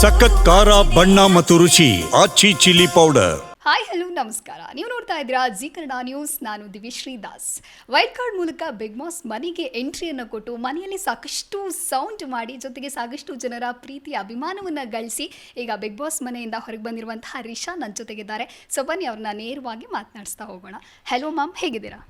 ಸಖತ್ ಖಾರ, ಬಣ್ಣ ಮತ್ತು ರುಚಿ, Aachi chilli powder. Hi, hello, ನಮಸ್ಕಾರ. ನೀವು ನೋಡ್ತಾ ಇದ್ದೀರಾ ಜಿ ಕನ್ನಡ ನ್ಯೂಸ್. ನಾನು ದಿವಿಶ್ರೀ ದಾಸ್ ವೈಟ್ ಕಾರ್ಡ್ ಮೂಲಕ ಬಿಗ್ ಬಾಸ್ ಮನೆಗೆ ಎಂಟ್ರಿಯನ್ನು ಕೊಟ್ಟು ಮನೆಯಲ್ಲಿ ಸಾಕಷ್ಟು ಸೌಂಡ್ ಮಾಡಿ, ಜೊತೆಗೆ ಸಾಕಷ್ಟು ಜನರ ಪ್ರೀತಿ ಅಭಿಮಾನವನ್ನು ಗಳಿಸಿ, ಈಗ ಬಿಗ್ ಬಾಸ್ ಮನೆಯಿಂದ ಹೊರಗೆ ಬಂದಿರುವಂತಹ ರಿಷಾ ನನ್ನ ಜೊತೆಗಿದ್ದಾರೆ. ಸೊ ಬನ್ನಿ, ಅವ್ರನ್ನ ನೇರವಾಗಿ ಮಾತನಾಡಿಸ್ತಾ ಹೋಗೋಣ. ಹಲೋ ಮ್ಯಾಮ್ ಹೇಗಿದ್ದೀರಾ?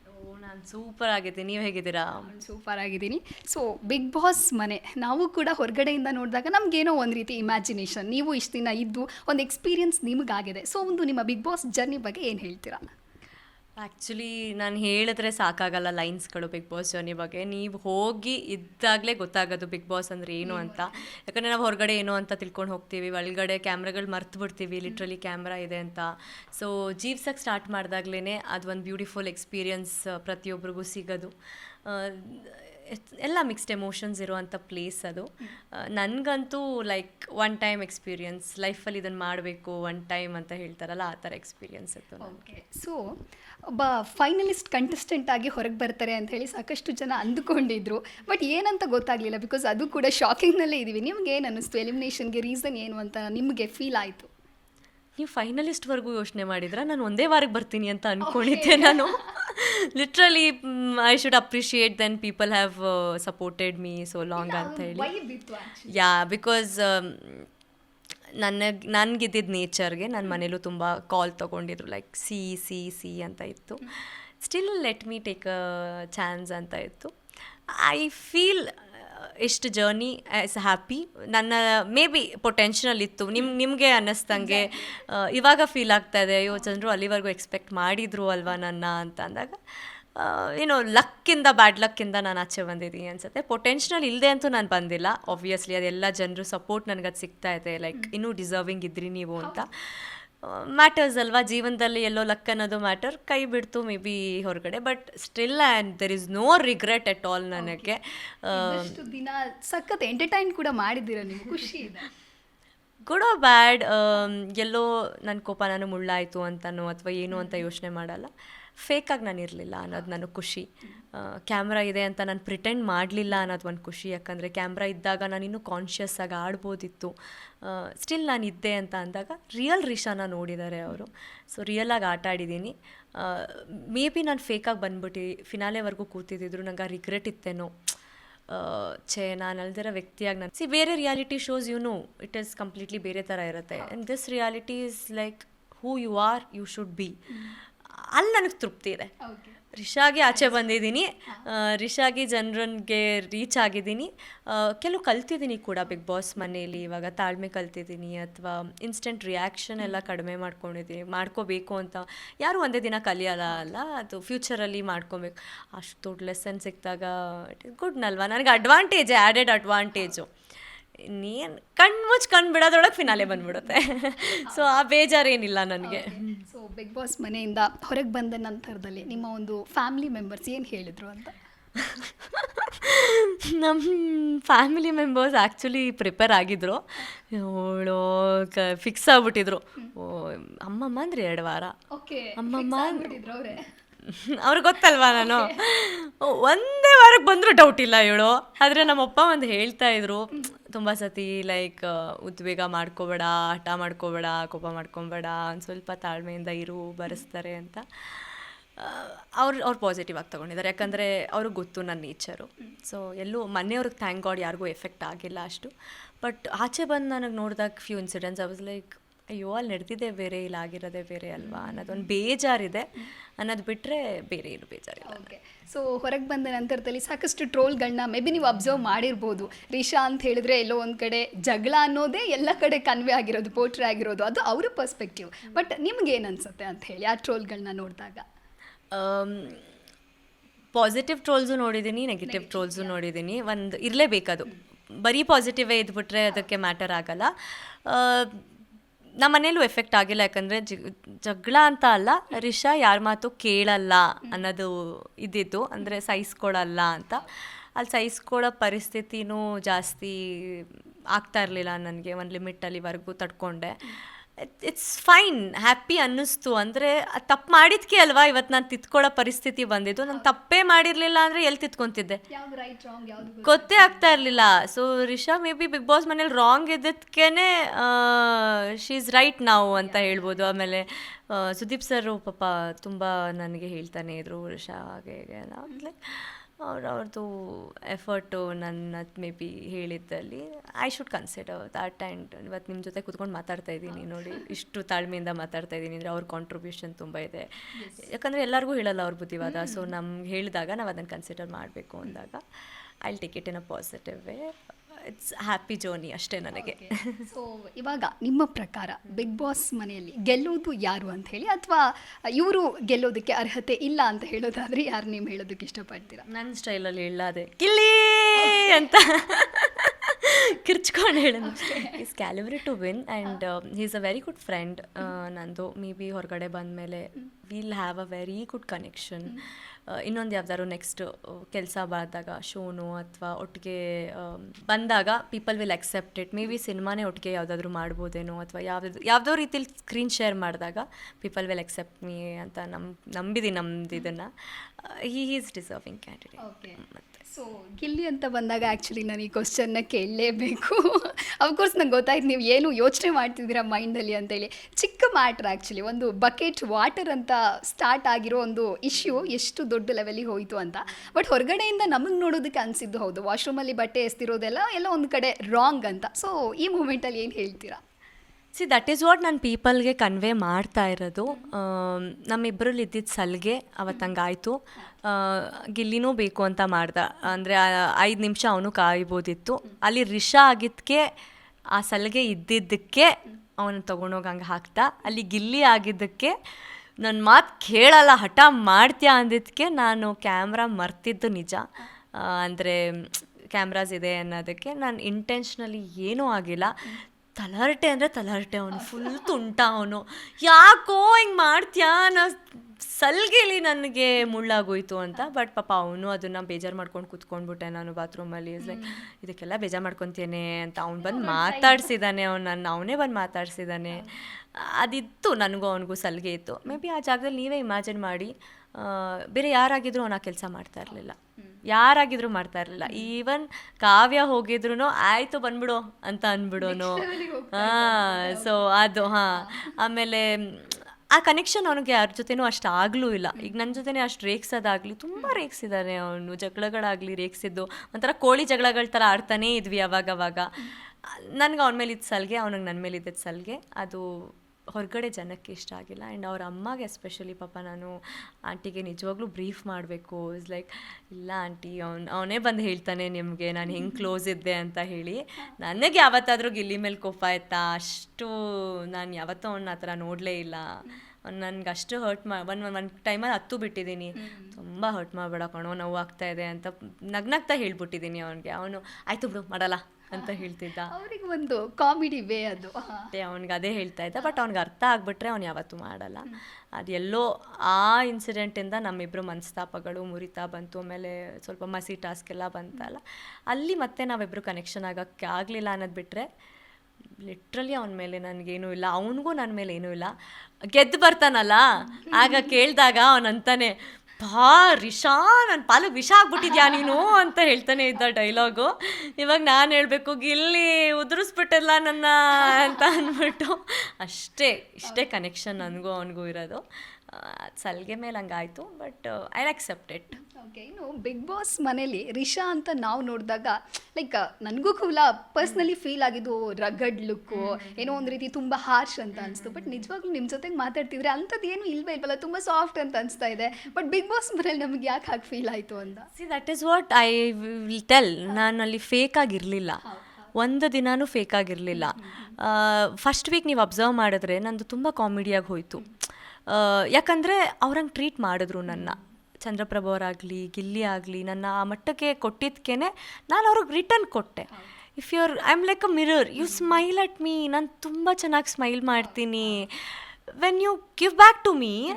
ನಾನು ಸೂಪರ್ ಆಗಿದ್ದೆ ನೀವು ಹೇಗಿದ್ದೀರಾ? ಸೂಪರ್ ಆಗಿದ್ದೀನಿ. ಸೊ ಬಿಗ್ ಬಾಸ್ ಮನೆ, ನಾವು ಕೂಡ ಹೊರಗಡೆಯಿಂದ ನೋಡಿದಾಗ ನಮಗೇನೋ ಒಂದು ರೀತಿ ಇಮ್ಯಾಜಿನೇಷನ್ ನೀವು ಇಷ್ಟು ದಿನ ಇದ್ದು ಒಂದು ಎಕ್ಸ್ಪೀರಿಯನ್ಸ್ ನಿಮಗಾಗಿದೆ. ಸೊ ಒಂದು ನಿಮ್ಮ ಬಿಗ್ ಬಾಸ್ ಜರ್ನಿ ಬಗ್ಗೆ ಏನು ಹೇಳ್ತೀರಾ? ಆ್ಯಕ್ಚುಲಿ ನಾನು ಹೇಳಿದ್ರೆ ಸಾಕಾಗಲ್ಲ ಲೈನ್ಸ್ಗಳು ಬಿಗ್ ಬಾಸ್ ಜರ್ನಿ ಬಗ್ಗೆ. ನೀವು ಹೋಗಿ ಇದ್ದಾಗಲೇ ಗೊತ್ತಾಗೋದು ಬಿಗ್ ಬಾಸ್ ಅಂದರೆ ಏನು ಅಂತ. ಯಾಕಂದರೆ ನಾವು ಹೊರಗಡೆ ಏನು ಅಂತ ತಿಳ್ಕೊಂಡು ಹೋಗ್ತೀವಿ. ಒಳಗಡೆ ಕ್ಯಾಮ್ರಾಗಳು ಮರ್ತು ಬಿಡ್ತೀವಿ. ಲಿಟ್ರಲಿ ಕ್ಯಾಮ್ರಾ ಇದೆ ಅಂತ. ಸೊ ಜೀವ್ಸಕ್ಕೆ ಸ್ಟಾರ್ಟ್ ಮಾಡಿದಾಗ್ಲೇ ಅದು ಒಂದು ಬ್ಯೂಟಿಫುಲ್ ಎಕ್ಸ್ಪೀರಿಯನ್ಸ್ ಪ್ರತಿಯೊಬ್ಬರಿಗೂ ಸಿಗೋದು ಎಲ್ಲ ಮಿಕ್ಸ್ಡ್ ಎಮೋಷನ್ಸ್ ಇರುವಂಥ ಪ್ಲೇಸ್ ಅದು. ನನಗಂತೂ ಲೈಕ್ ಒನ್ ಟೈಮ್ ಎಕ್ಸ್ಪೀರಿಯನ್ಸ್ ಲೈಫಲ್ಲಿ ಇದನ್ನು ಮಾಡಬೇಕು ಒನ್ ಟೈಮ್ ಅಂತ ಹೇಳ್ತಾರಲ್ಲ ಆ ಥರ ಎಕ್ಸ್ಪೀರಿಯನ್ಸ್ ಇತ್ತು. ಓಕೆ ಸೊ ಒಬ್ಬ ಫೈನಲಿಸ್ಟ್ ಕಂಟೆಸ್ಟೆಂಟ್ ಆಗಿ ಹೊರಗೆ ಬರ್ತಾರೆ ಅಂತ ಹೇಳಿ ಸಾಕಷ್ಟು ಜನ ಅಂದುಕೊಂಡಿದ್ರು. ಬಟ್ ಏನಂತ ಗೊತ್ತಾಗಲಿಲ್ಲ ಬಿಕಾಸ್ ಅದು ಕೂಡ ಶಾಕಿಂಗ್ನಲ್ಲೇ ಇದ್ದೀವಿ ನಿಮ್ಗೆ ಏನು ಅನ್ನಿಸ್ತು ಎಲಿಮಿನೇಷನ್ಗೆ ರೀಸನ್ ಏನು ಅಂತ ನಿಮಗೆ ಫೀಲ್ ಆಯಿತು? ನೀವು ಫೈನಲಿಸ್ಟ್ವರೆಗೂ ಯೋಚನೆ ಮಾಡಿದ್ರೆ? ನಾನು ಒಂದೇ ವಾರಕ್ಕೆ ಬರ್ತೀನಿ ಅಂತ ಅನ್ಕೊಂಡಿದ್ದೆ ನಾನು. Literally I should appreciate then people have supported me so long ಅಂತ ಹೇಳಿ. ಯಾ ಬಿಕಾಸ್ ನನಗೆ ನನಗಿದ್ದಿದ್ದ ನೇಚರ್ಗೆ ನನ್ನ ಮನೇಲೂ ತುಂಬ ಕಾಲ್ ತೊಗೊಂಡಿದ್ರು ಲೈಕ್ ಸಿ ಸಿ ಸಿ ಅಂತ ಇತ್ತು. Still let me take a chance ಅಂತ ಇತ್ತು. ಐ ಫೀಲ್ ಎಷ್ಟು ಜರ್ನಿ ಆಸ್ ಹ್ಯಾಪಿ ನನ್ನ ಮೇ ಬಿ ಪೊಟೆನ್ಷಿಯಲ್ ಇತ್ತು ನಿಮ್ ನಿಮಗೆ ಅನ್ನಿಸ್ದಂಗೆ ಇವಾಗ ಫೀಲ್ ಆಗ್ತಾ ಇದೆ ಅಯ್ಯೋ ಜನರು ಅಲ್ಲಿವರೆಗೂ ಎಕ್ಸ್ಪೆಕ್ಟ್ ಮಾಡಿದ್ರು ಅಲ್ವಾ ನನ್ನ ಅಂತ ಅಂದಾಗ ಏನೋ ಲಕ್ಕಿಂದ ಬ್ಯಾಡ್ ಲಕ್ಕಿಂದ ನಾನು ಆಚೆ ಬಂದಿದ್ದೀನಿ ಅನ್ಸುತ್ತೆ. ಪೊಟೆನ್ಷಿಯಲ್ ಇಲ್ಲದೆ ಅಂತೂ ನಾನು ಬಂದಿಲ್ಲ. ಆಬ್ವಿಯಸ್ಲಿ ಅದೆಲ್ಲ ಜನರು ಸಪೋರ್ಟ್ ನನಗೆ ಅದು ಸಿಗ್ತಾ ಇದೆ. ಲೈಕ್ ಇನ್ನೂ ಡಿಸರ್ವಿಂಗ್ ಇದ್ರಿ ನೀವು ಅಂತ. ಮ್ಯಾಟರ್ಸ್ ಅಲ್ವಾ? ಜೀವನದಲ್ಲಿ ಎಲ್ಲೋ ಲಕ್ ಅನ್ನೋದು ಮ್ಯಾಟರ್ ಕೈ ಬಿಡ್ತು ಮೇ ಬಿ ಹೊರಗಡೆ but still and there is no regret at all ನನಗೆ. ದಿನ ಸಖತ್ ಎಂಟರ್ಟೈನ್ ಕೂಡ ಮಾಡಿದ್ದೀರ ನೀವು? ಖುಷಿ ಇದೆ. ಗುಡ್ ಆರ್ ಬ್ಯಾಡ್ ಎಲ್ಲೋ ನನ್ನ ಕೋಪ ನಾನು ಮುಳ್ಳಾಯಿತು ಅಂತನೋ ಅಥವಾ ಏನು ಅಂತ ಯೋಚನೆ ಮಾಡಲ್ಲ. ಫೇಕಾಗಿ ನಾನು ಇರಲಿಲ್ಲ ಅನ್ನೋದು ನನಗೆ ಖುಷಿ. ಕ್ಯಾಮ್ರಾ ಇದೆ ಅಂತ ನಾನು ಪ್ರಿಟೆಂಡ್ ಮಾಡಲಿಲ್ಲ ಅನ್ನೋದು ಒಂದು ಖುಷಿ. ಯಾಕಂದರೆ ಕ್ಯಾಮ್ರಾ ಇದ್ದಾಗ ನಾನು ಇನ್ನೂ ಕಾನ್ಷಿಯಸ್ ಆಗಿ ಆಡ್ಬೋದಿತ್ತು. ಸ್ಟಿಲ್ ನಾನು ಇದ್ದೆ ಅಂತ ಅಂದಾಗ ರಿಯಲ್ ರಿಷಾನ ನೋಡಿದ್ದಾರೆ ಅವರು. ಸೊ ರಿಯಲಾಗಿ ಆಟ ಆಡಿದ್ದೀನಿ ಮೇ ಬಿ ನಾನು ಫೇಕಾಗಿ ಬಂದ್ಬಿಟ್ಟು ಫಿನಾಲೆವರೆಗೂ ಕೂತಿದ್ದಿದ್ರು. ನಂಗೆ ಆ ರಿಗ್ರೆಟ್ ಇತ್ತೇನೋ. ಛೇ, ನಾನು ಅಲ್ದಿರೋ ವ್ಯಕ್ತಿಯಾಗಿ ನಾನು ಸಿ ಬೇರೆ reality shows you know it is completely ಬೇರೆ ಥರ ಇರುತ್ತೆ. And this reality is like who you are you should be ಅಲ್ಲಿ ನನಗೆ ತೃಪ್ತಿ ಇದೆ. ರಿಷಾಗೆ ಆಚೆ ಬಂದಿದ್ದೀನಿ. ರಿಷಾಗಿ ಜನರನ್ಗೆ ರೀಚ್ ಆಗಿದ್ದೀನಿ. ಕೆಲವು ಕಲ್ತಿದ್ದೀನಿ ಕೂಡ ಬಿಗ್ ಬಾಸ್ ಮನೆಯಲ್ಲಿ. ಇವಾಗ ತಾಳ್ಮೆ ಕಲ್ತಿದ್ದೀನಿ ಅಥವಾ ಇನ್ಸ್ಟೆಂಟ್ ರಿಯಾಕ್ಷನ್ ಎಲ್ಲ ಕಡಿಮೆ ಮಾಡ್ಕೊಂಡಿದ್ದೀನಿ. ಮಾಡ್ಕೋಬೇಕು ಅಂತ ಯಾರು ಒಂದೇ ದಿನ ಕಲಿಯಲ್ಲ ಅಲ್ಲ ಅದು ಫ್ಯೂಚರಲ್ಲಿ ಮಾಡ್ಕೊಬೇಕು. ಅಷ್ಟು ದೊಡ್ಡ ಲೆಸನ್ ಸಿಕ್ಕಿದಾಗ ಇಟ್ ಇಸ್ ಗುಡ್ನಲ್ವಾ ನನಗೆ ಅಡ್ವಾಂಟೇಜ್ ಆ್ಯಡೆಡ್ ಅಡ್ವಾಂಟೇಜು ನೀನು ಕಣ್ಣು ಮುಚ್ಚಿ ಕಣ್ಣು ಬಿಡೋದ್ರೊಳಗೆ ಫಿನಾಲೆ ಬಂದ್ಬಿಡುತ್ತೆ. ಸೊ ಆ ಬೇಜಾರೇನಿಲ್ಲ ನನಗೆ. ಸೊ ಬಿಗ್ ಬಾಸ್ ಮನೆಯಿಂದ ಹೊರಗೆ ಬಂದ ನಂತರದಲ್ಲಿ ನಿಮ್ಮ ಒಂದು ಫ್ಯಾಮಿಲಿ ಮೆಂಬರ್ಸ್ ಏನು ಹೇಳಿದರು ಅಂತ? ನಮ್ಮ ಫ್ಯಾಮಿಲಿ ಮೆಂಬರ್ಸ್ ಆ್ಯಕ್ಚುಲಿ ಪ್ರಿಪೇರ್ ಆಗಿದ್ರು. ಅವಳು ಕ ಫಿಕ್ಸ್ ಆಗ್ಬಿಟ್ಟಿದ್ರು. ಓ ಅಮ್ಮಮ್ಮ ಅಂದರೆ ಎರಡು ವಾರ. ಓಕೆ ಅಮ್ಮಮ್ಮ ಅವರೇ. ಅವ್ರಿಗೆ ಗೊತ್ತಲ್ವಾ ನಾನು? ಒಂದೇ ವಾರಕ್ಕೆ ಬಂದರೂ ಡೌಟ್ ಇಲ್ಲ ಇವಳು. ಆದರೆ ನಮ್ಮಪ್ಪ ಒಂದು ಹೇಳ್ತಾ ಇದ್ರು ತುಂಬ ಸತಿ ಲೈಕ್ ಉದ್ವೇಗ ಮಾಡ್ಕೋಬೇಡ ಹಠ ಮಾಡ್ಕೋಬೇಡ ಕೋಪ ಮಾಡ್ಕೊಬೇಡ ಒಂದು ಸ್ವಲ್ಪ ತಾಳ್ಮೆಯಿಂದ ಇರು ಬರೆಸ್ತಾರೆ ಅಂತ. ಅವ್ರು ಅವ್ರು ಪಾಸಿಟಿವ್ ಆಗಿ ತೊಗೊಂಡಿದ್ದಾರೆ. ಯಾಕಂದರೆ ಅವ್ರಿಗೆ ಗೊತ್ತು ನನ್ನ ನೇಚರು ಸೊ ಎಲ್ಲೂ ಮನೆಯವ್ರಿಗೆ ಥ್ಯಾಂಕ್ ಗಾಡ್ ಯಾರಿಗೂ ಎಫೆಕ್ಟ್ ಆಗಿಲ್ಲ ಅಷ್ಟು. ಬಟ್ ಆಚೆ ಬಂದು ನನಗೆ ನೋಡಿದಾಗ few incidents I was like ಅಯ್ಯೋ ಅಲ್ಲಿ ನಡೆದಿದೆ ಬೇರೆ ಇಲ್ಲ ಆಗಿರೋದೇ ಬೇರೆ ಅಲ್ವಾ ಅನ್ನೋದೊಂದು ಬೇಜಾರಿದೆ. ಅನ್ನೋದು ಬಿಟ್ಟರೆ ಬೇರೆ ಏನು ಬೇಜಾರಿಲ್ಲ. ಓಕೆ ಸೊ ಹೊರಗೆ ಬಂದ ನಂತರದಲ್ಲಿ ಸಾಕಷ್ಟು ಟ್ರೋಲ್ಗಳನ್ನ ಮೇ ಬಿ ನೀವು ಅಬ್ಸರ್ವ್ ಮಾಡಿರ್ಬೋದು. ರಿಷಾ ಅಂತ ಹೇಳಿದ್ರೆ ಎಲ್ಲೋ ಒಂದು ಕಡೆ ಜಗಳ ಅನ್ನೋದೇ ಎಲ್ಲ ಕಡೆ ಕನ್ವೆ ಆಗಿರೋದು ಪೋಟ್ರೆ ಆಗಿರೋದು. ಅದು ಅವರ ಪರ್ಸ್ಪೆಕ್ಟಿವ್ ಬಟ್ ನಿಮ್ಗೆ ಏನು ಅನ್ಸುತ್ತೆ ಅಂತ ಹೇಳಿ ಆ ಟ್ರೋಲ್ಗಳನ್ನ ನೋಡಿದಾಗ? ಪಾಸಿಟಿವ್ ಟ್ರೋಲ್ಸು ನೋಡಿದ್ದೀನಿ ನೆಗೆಟಿವ್ ಟ್ರೋಲ್ಸು ನೋಡಿದ್ದೀನಿ ಒಂದು ಇರಲೇಬೇಕದು. ಬರೀ ಪಾಸಿಟಿವೇ ಇದ್ಬಿಟ್ರೆ ಅದಕ್ಕೆ ಮ್ಯಾಟರ್ ಆಗಲ್ಲ. ಆ, ನಮ್ಮ ಮನೇಲೂ ಎಫೆಕ್ಟ್ ಆಗಿಲ್ಲ, ಯಾಕಂದರೆ ಜಗಳ ಅಂತ ಅಲ್ಲ, ರಿಷಾ ಯಾರ ಮಾತು ಕೇಳಲ್ಲ ಅನ್ನೋದು ಇದ್ದಿತ್ತು ಅಂದರೆ ಸಹಿಸ್ಕೊಳಲ್ಲ ಅಂತ. ಅಲ್ಲಿ ಸಹಿಸ್ಕೊಳ್ಳೋ ಪರಿಸ್ಥಿತಿನೂ ಜಾಸ್ತಿ ಆಗ್ತಾ ಇರಲಿಲ್ಲ ನನಗೆ, ಒಂದು ಲಿಮಿಟಲ್ಲಿವರೆಗೂ ತಡ್ಕೊಂಡೆ. ಇಟ್ಸ್ ಫೈನ್ ಹ್ಯಾಪಿ ಅನ್ನಿಸ್ತು. ಅಂದರೆ ತಪ್ಪು ಮಾಡಿದ್ಕೆ ಅಲ್ವಾ? ಇವತ್ತು ನಾನು ತಿತ್ಕೊಳ್ಳೋ ಪರಿಸ್ಥಿತಿ ಬಂದಿದ್ದು. ನಾನು ತಪ್ಪೇ ಮಾಡಿರಲಿಲ್ಲ ಅಂದರೆ ಎಲ್ಲಿ ತಿತ್ಕೊತಿದ್ದೆ? ಗೊತ್ತೇ ಆಗ್ತಾ ಇರಲಿಲ್ಲ. So Risha maybe Bigg Boss ಮನೇಲಿ ರಾಂಗ್ ಇದ್ದಕ್ಕೇ ಶಿ ಈಸ್ ರೈಟ್ ನಾವು ಅಂತ ಹೇಳ್ಬೋದು. ಆಮೇಲೆ ಸುದೀಪ್ ಸರ್ ಪಾಪ ತುಂಬ ನನಗೆ ಹೇಳ್ತಾನೆ ಇದ್ರು. ರಿಷಾ ಹಾಗೆ ಹೇಗೆ ಅವ್ರು ಅವ್ರದ್ದು ಎಫರ್ಟು ನನ್ನ maybe ಹೇಳಿದ್ದಲ್ಲಿ I should consider that and ಇವತ್ತು ನಿಮ್ಮ ಜೊತೆ ಕೂತ್ಕೊಂಡು ಮಾತಾಡ್ತಾ ಇದ್ದೀನಿ ನೋಡಿ ಇಷ್ಟು ತಾಳ್ಮೆಯಿಂದ ಮಾತಾಡ್ತಾ ಇದ್ದೀನಿ ಅಂದರೆ ಅವ್ರ ಕಾಂಟ್ರಿಬ್ಯೂಷನ್ ತುಂಬ ಇದೆ. ಯಾಕಂದರೆ ಎಲ್ಲರಿಗೂ ಹೇಳಲ್ಲ ಅವ್ರ ಬುದ್ಧಿವಾದ ಸೊ ನಮ್ಗೆ ಹೇಳಿದಾಗ ನಾವು ಅದನ್ನು ಕನ್ಸಿಡರ್ ಮಾಡಬೇಕು ಅಂದಾಗ I take it in a positive way it's happy journey ಅಷ್ಟೇ ನನಗೆ. ಸೊ ಇವಾಗ ನಿಮ್ಮ ಪ್ರಕಾರ ಬಿಗ್ ಬಾಸ್ ಮನೆಯಲ್ಲಿ ಗೆಲ್ಲೋದು ಯಾರು ಅಂತ ಹೇಳಿ ಅಥವಾ ಇವರು ಗೆಲ್ಲೋದಕ್ಕೆ ಅರ್ಹತೆ ಇಲ್ಲ ಅಂತ ಹೇಳೋದಾದ್ರೆ ಯಾರು ನೀವು ಹೇಳೋದಕ್ಕೆ ಇಷ್ಟಪಡ್ತೀರಾ? ನನ್ನ ಸ್ಟೈಲಲ್ಲಿ ಹೇಳದೆ ಕಿಲ್ಲಿ ಅಂತ. ಕಿರ್ಚ್ಕೊಂಡು ಹೇಳೋದು. Is calibre to win and is a very good friend ನಂದು ಮೇ ಬಿ ಹೊರಗಡೆ ಬಂದಮೇಲೆ will have a very good connection ಇನ್ನೊಂದು ಯಾವ್ದಾದ್ರು ನೆಕ್ಸ್ಟ್ ಕೆಲಸ ಬಂದಾಗ ಶೋನು ಅಥವಾ ಒಟ್ಟಿಗೆ ಆಮ್, ಬಂದಾಗ people will accept it maybe ಸಿನಿಮಾನೇ ಒಟ್ಟಿಗೆ ಯಾವುದಾದ್ರೂ ಮಾಡ್ಬೋದೇನೋ ಅಥವಾ ಯಾವ್ದು ಯಾವುದೋ ರೀತಿಲಿ ಸ್ಕ್ರೀನ್ ಶೇರ್ ಮಾಡಿದಾಗ ಪೀಪಲ್ ವಿಲ್ ಅಕ್ಸೆಪ್ಟ್ ಮೀ ಅಂತ ನಂಬ್ ನಂಬಿದ್ದೀನಿ ನಮ್ದು ಇದನ್ನು he is deserving candidate okay so Gilli ಅಂತ ಬಂದಾಗ ಆ್ಯಕ್ಚುಲಿ ನಾನು ಈ ಕ್ವಶನ್ನ ಕೇಳಲೇಬೇಕು. ಅಫ್ಕೋರ್ಸ್ ನಂಗೆ ಗೊತ್ತಾಯ್ತು ನೀವು ಏನು ಯೋಚನೆ ಮಾಡ್ತಿದ್ದೀರಾ ಮೈಂಡಲ್ಲಿ ಅಂತೇಳಿ ಚಿಕ್ಕ ಮ್ಯಾಟ್ರ್ ಆ್ಯಕ್ಚುಲಿ ಒಂದು ಬಕೆಟ್ ವಾಟರ್ ಅಂತ ಸ್ಟಾರ್ಟ್ ಆಗಿರೋ ಒಂದು ಇಶ್ಯೂ ಎಷ್ಟು ದೊಡ್ಡ ಲೆವೆಲಿಗೆ ಹೋಯಿತು ಅಂತ. ಬಟ್ ಹೊರಗಡೆಯಿಂದ ನಮಗೆ ನೋಡೋದಕ್ಕೆ ಅನಿಸಿದ್ದು ಹೌದು. ವಾಶ್ರೂಮಲ್ಲಿ ಬಟ್ಟೆ ಎಸ್ತಿರೋದೆಲ್ಲ ಎಲ್ಲ ಒಂದು ಕಡೆ ರಾಂಗ್ ಅಂತ. ಸೊ ಈ ಮೂಮೆಂಟಲ್ಲಿ ಏನು ಹೇಳ್ತೀರಾ? ಸಿ ದಟ್ ಈಸ್ ವಾಟ್ ನಾನು ಪೀಪಲ್ಗೆ ಕನ್ವೆ ಮಾಡ್ತಾ ಇರೋದು. ನಮ್ಮಿಬ್ಬರಲ್ಲಿ ಇದ್ದಿದ್ದ ಸಲಿಗೆ ಅವತ್ತು ಹಂಗಾಯ್ತು. ಆ, ಗಿಲ್ಲಿನೂ ಬೇಕು ಅಂತ ಮಾಡ್ದ. ಅಂದರೆ ಐದು ನಿಮಿಷ ಅವನು ಕಾಯ್ಬೋದಿತ್ತು. ಅಲ್ಲಿ ರಿಷ ಆಗಿದ್ದಕ್ಕೆ ಆ ಸಲಿಗೆ ಇದ್ದಿದ್ದಕ್ಕೆ ಅವನು ತೊಗೊಂಡೋಗಂಗೆ ಹಾಕ್ತಾ ಅಲ್ಲಿ ಗಿಲ್ಲಿ ಆಗಿದ್ದಕ್ಕೆ ನನ್ನ ಮಾತು ಕೇಳಲ್ಲ ಹಠ ಮಾಡ್ತೀಯ ಅಂದಿದ್ದಕ್ಕೆ ನಾನು ಕ್ಯಾಮ್ರಾ ಮರ್ತಿದ್ದು ನಿಜ. ಅಂದರೆ ಕ್ಯಾಮ್ರಾಸ್ ಇದೆ ಅನ್ನೋದಕ್ಕೆ ನಾನು ಇಂಟೆನ್ಷನಲಿ ಏನೂ ಆಗಿಲ್ಲ. ತಲಹರಟೆ ಅಂದರೆ ತಲಹರಟೆ ಅವನು ಫುಲ್ ತುಂಟ ಅವನು. ಯಾಕೋ ಹಿಂಗೆ ಮಾಡ್ತೀಯಾ ನಾ ಸಲ್ಗೆಲಿ ನನಗೆ ಮುಳ್ಳಾಗೋಯ್ತು ಅಂತ. ಬಟ್ ಪಾಪ ಅವನು ಅದನ್ನು ಬೇಜಾರು ಮಾಡ್ಕೊಂಡು ಕುತ್ಕೊಂಡ್ಬಿಟ್ಟೆ ನಾನು ಬಾತ್ರೂಮಲ್ಲಿ ಲೈಕ್ ಇದಕ್ಕೆಲ್ಲ ಬೇಜಾರು ಮಾಡ್ಕೊತೇನೆ ಅಂತ ಅವ್ನು ಬಂದು ಮಾತಾಡ್ಸಿದ್ದಾನೆ ಅವ್ನು ನನ್ನ ಅವನೇ ಬಂದು ಮಾತಾಡ್ಸಿದ್ದಾನೆ ಅದಿತ್ತು ನನಗೂ ಅವನಿಗೂ ಸಲ್ಗೆ ಇತ್ತು. ಮೇ ಬಿ ಆ ಜಾಗದಲ್ಲಿ ನೀವೇ ಇಮ್ಯಾಜಿನ್ ಮಾಡಿ ಬೇರೆ ಯಾರಾಗಿದ್ದರೂ ಅವನು ಆ ಕೆಲಸ ಮಾಡ್ತಾ ಇರಲಿಲ್ಲ. ಯಾರಾಗಿದ್ರು ಮಾಡ್ತಾ ಇರಲಿಲ್ಲ. ಈವನ್ ಕಾವ್ಯ ಹೋಗಿದ್ರು ಆಯ್ತು ಬಂದ್ಬಿಡು ಅಂತ ಅನ್ಬಿಡೋನು ಹಾಂ ಸೊ ಅದು ಹಾಂ. ಆಮೇಲೆ ಆ ಕನೆಕ್ಷನ್ ಅವನಿಗೆ ಯಾರ ಜೊತೆನೂ ಅಷ್ಟು ಆಗಲೂ ಇಲ್ಲ. ಈಗ ನನ್ನ ಜೊತೆನೇ ಅಷ್ಟು ರೇಗ್ಸೋದಾಗಲಿ ತುಂಬ ರೇಗ್ಸಿದ್ದಾನೆ ಅವನು. ಜಗಳಗಳಾಗಲಿ ರೇಗ್ಸಿದ್ದು. ಒಂಥರ ಕೋಳಿ ಜಗಳಗಳ ಥರ ಆಡ್ತಾನೇ ಇದ್ವಿ ಅವಾಗವಾಗ. ನನಗೆ ಅವನ ಮೇಲೆ ಇದ್ದ ಸಲ್ಗೆ ಅವನಿಗೆ ನನ್ನ ಮೇಲೆ ಇದ್ದ ಸಲ್ಗೆ. ಅದು ಹೊರಗಡೆ ಜನಕ್ಕೆ ಇಷ್ಟ ಆಗಿಲ್ಲ. ಆ್ಯಂಡ್ ಅವ್ರ ಅಮ್ಮಗೆ ಎಸ್ಪೆಷಲಿ ಪಾಪ ನಾನು ಆಂಟಿಗೆ ನಿಜವಾಗ್ಲೂ ಬ್ರೀಫ್ ಮಾಡಬೇಕು. ಇಸ್ ಲೈಕ್ ಇಲ್ಲ ಆಂಟಿ ಅವ್ನು ಅವನೇ ಬಂದು ಹೇಳ್ತಾನೆ ನಿಮಗೆ ನಾನು ಹೆಂಗೆ ಕ್ಲೋಸ್ ಇದ್ದೆ ಅಂತ ಹೇಳಿ. ನನಗೆ ಯಾವತ್ತಾದರೂ ಗಿಲ್ಲಿ ಮೇಲೆ ಕೋಪ ಆಯ್ತಾ? ಅಷ್ಟು ನಾನು ಯಾವತ್ತೂ ಅವ್ನ ಆ ಥರ ನೋಡಲೇ ಇಲ್ಲ. ನನ್ಗೆ ಅಷ್ಟು ಹರ್ಟ್ ಮಾ ಒನ್ ಒಂದು ಟೈಮಲ್ಲಿ ಹತ್ತು ಬಿಟ್ಟಿದ್ದೀನಿ. ತುಂಬ ಹರ್ಟ್ ಮಾಡಬೇಡ ಕಣೋ ನೋವು ಆಗ್ತಾ ಇದೆ ಅಂತ ನಗ್ನಗ್ತಾ ಹೇಳ್ಬಿಟ್ಟಿದ್ದೀನಿ ಅವನಿಗೆ. ಅವನು ಆಯಿತು ಬಿಡು ಮಾಡಲ್ಲ. ಅಂತ ಹೇಳ್ತಿದ್ದ. ಅವ್ರಿಗೆ ಒಂದು ಕಾಮಿಡಿ ವೇ ಅದು. ಮತ್ತೆ ಅವ್ನಿಗೆ ಅದೇ ಹೇಳ್ತಾ ಇದ್ದ ಬಟ್ ಅವ್ನಿಗೆ ಅರ್ಥ ಆಗ್ಬಿಟ್ರೆ ಅವ್ನು ಯಾವತ್ತೂ ಮಾಡಲ್ಲ. ಅದು ಎಲ್ಲೋ ಆ ಇನ್ಸಿಡೆಂಟಿಂದ ನಮ್ಮಿಬ್ಬರು ಮನಸ್ತಾಪಗಳು ಮುರಿತಾ ಬಂತು ಆಮೇಲೆ ಸ್ವಲ್ಪ ಮಸಿ ಟಾಸ್ಕ್ ಎಲ್ಲ ಬಂತಲ್ಲ. ಅಲ್ಲಿ ಮತ್ತೆ ನಾವಿಬ್ಬರು ಕನೆಕ್ಷನ್ ಆಗೋಕ್ಕೆ ಆಗಲಿಲ್ಲ ಅನ್ನೋದು ಬಿಟ್ಟರೆ ಲಿಟ್ರಲಿ ಅವನ ಮೇಲೆ ನನಗೇನೂ ಇಲ್ಲ ಅವನಿಗೂ ನನ್ನ ಮೇಲೆ ಏನೂ ಇಲ್ಲ. ಗೆದ್ದು ಬರ್ತಾನಲ್ಲ? ಆಗ ಕೇಳಿದಾಗ ಅವನಂತಾನೆ ಬಾ ರಿಷಾ ನನ್ನ ಪಾಲು ವಿಷ ಆಗ್ಬಿಟ್ಟಿದ್ಯಾ ನೀನು ಅಂತ ಹೇಳ್ತಾನೆ ಇದ್ದ ಡೈಲಾಗು ಇವಾಗ ನಾನು ಹೇಳಬೇಕು, ಗಿಲ್ಲಿ ಉದುರಿಸ್ಬಿಟ್ಟಲ್ಲ ನನ್ನ ಅಂತ ಅಂದ್ಬಿಟ್ಟು. ಅಷ್ಟೇ, ಇಷ್ಟೇ ಕನೆಕ್ಷನ್ ನನಗೂ, ಅವನಿಗೂ ಇರೋದು. ಸಲ್ಗೆ ಮೇಲೆ ಹಂಗಾಯ್ತು but I accept it okay ಇನ್ನು ಬಿಗ್ ಬಾಸ್ ಮನೇಲಿ ರಿಷಾ ಅಂತ ನಾವು ನೋಡಿದಾಗ ಲೈಕ್ ನನಗೂ ಕೂಡ ಪರ್ಸ್ನಲಿ ಫೀಲ್ ಆಗಿದ್ದು ರಗಡ್ ಲುಕ್ಕು ಏನೋ ಒಂದು ರೀತಿ ತುಂಬ ಹಾರ್ಶ್ ಅಂತ ಅನಿಸ್ತು ಬಟ್ ನಿಜವಾಗ್ಲೂ ನಿಮ್ಮ ಜೊತೆಗೆ ಮಾತಾಡ್ತಿದ್ರೆ ಅಂಥದ್ದು ಏನು ಇಲ್ವೇ ಇಲ್ವಲ್ಲ ತುಂಬ ಸಾಫ್ಟ್ ಅಂತ ಅನಿಸ್ತಾ ಇದೆ. ಬಟ್ ಬಿಗ್ ಬಾಸ್ ಮನೇಲಿ ನಮಗೆ ಯಾಕೆ ಹಾಗೆ ಫೀಲ್ ಆಯಿತು ಅಂತ? See that is what I will tell ನಾನು ಅಲ್ಲಿ ಫೇಕ್ ಆಗಿರಲಿಲ್ಲ ಒಂದು ದಿನಾನೂ ಫೇಕ್ ಆಗಿರಲಿಲ್ಲ. ಫಸ್ಟ್ ವೀಕ್ ನೀವು ಅಬ್ಸರ್ವ್ ಮಾಡಿದ್ರೆ ನಂದು ತುಂಬ ಕಾಮಿಡಿಯಾಗಿ ಹೋಯಿತು. ಯಾಕಂದರೆ ಅವ್ರಂಗೆ ಟ್ರೀಟ್ ಮಾಡಿದ್ರು ನನ್ನ. ಚಂದ್ರಪ್ರಭು ಅವರಾಗಲಿ, ಗಿಲ್ಲಿ ಆಗಲಿ, ನನ್ನ ಆ ಮಟ್ಟಕ್ಕೆ ಕೊಟ್ಟಿದ್ದಕ್ಕೇ ನಾನು ಅವ್ರಿಗೆ ರಿಟರ್ನ್ ಕೊಟ್ಟೆ. If you're I am like a mirror you smile at me ನಾನು ತುಂಬ ಚೆನ್ನಾಗಿ ಸ್ಮೈಲ್ ಮಾಡ್ತೀನಿ. When you give back to me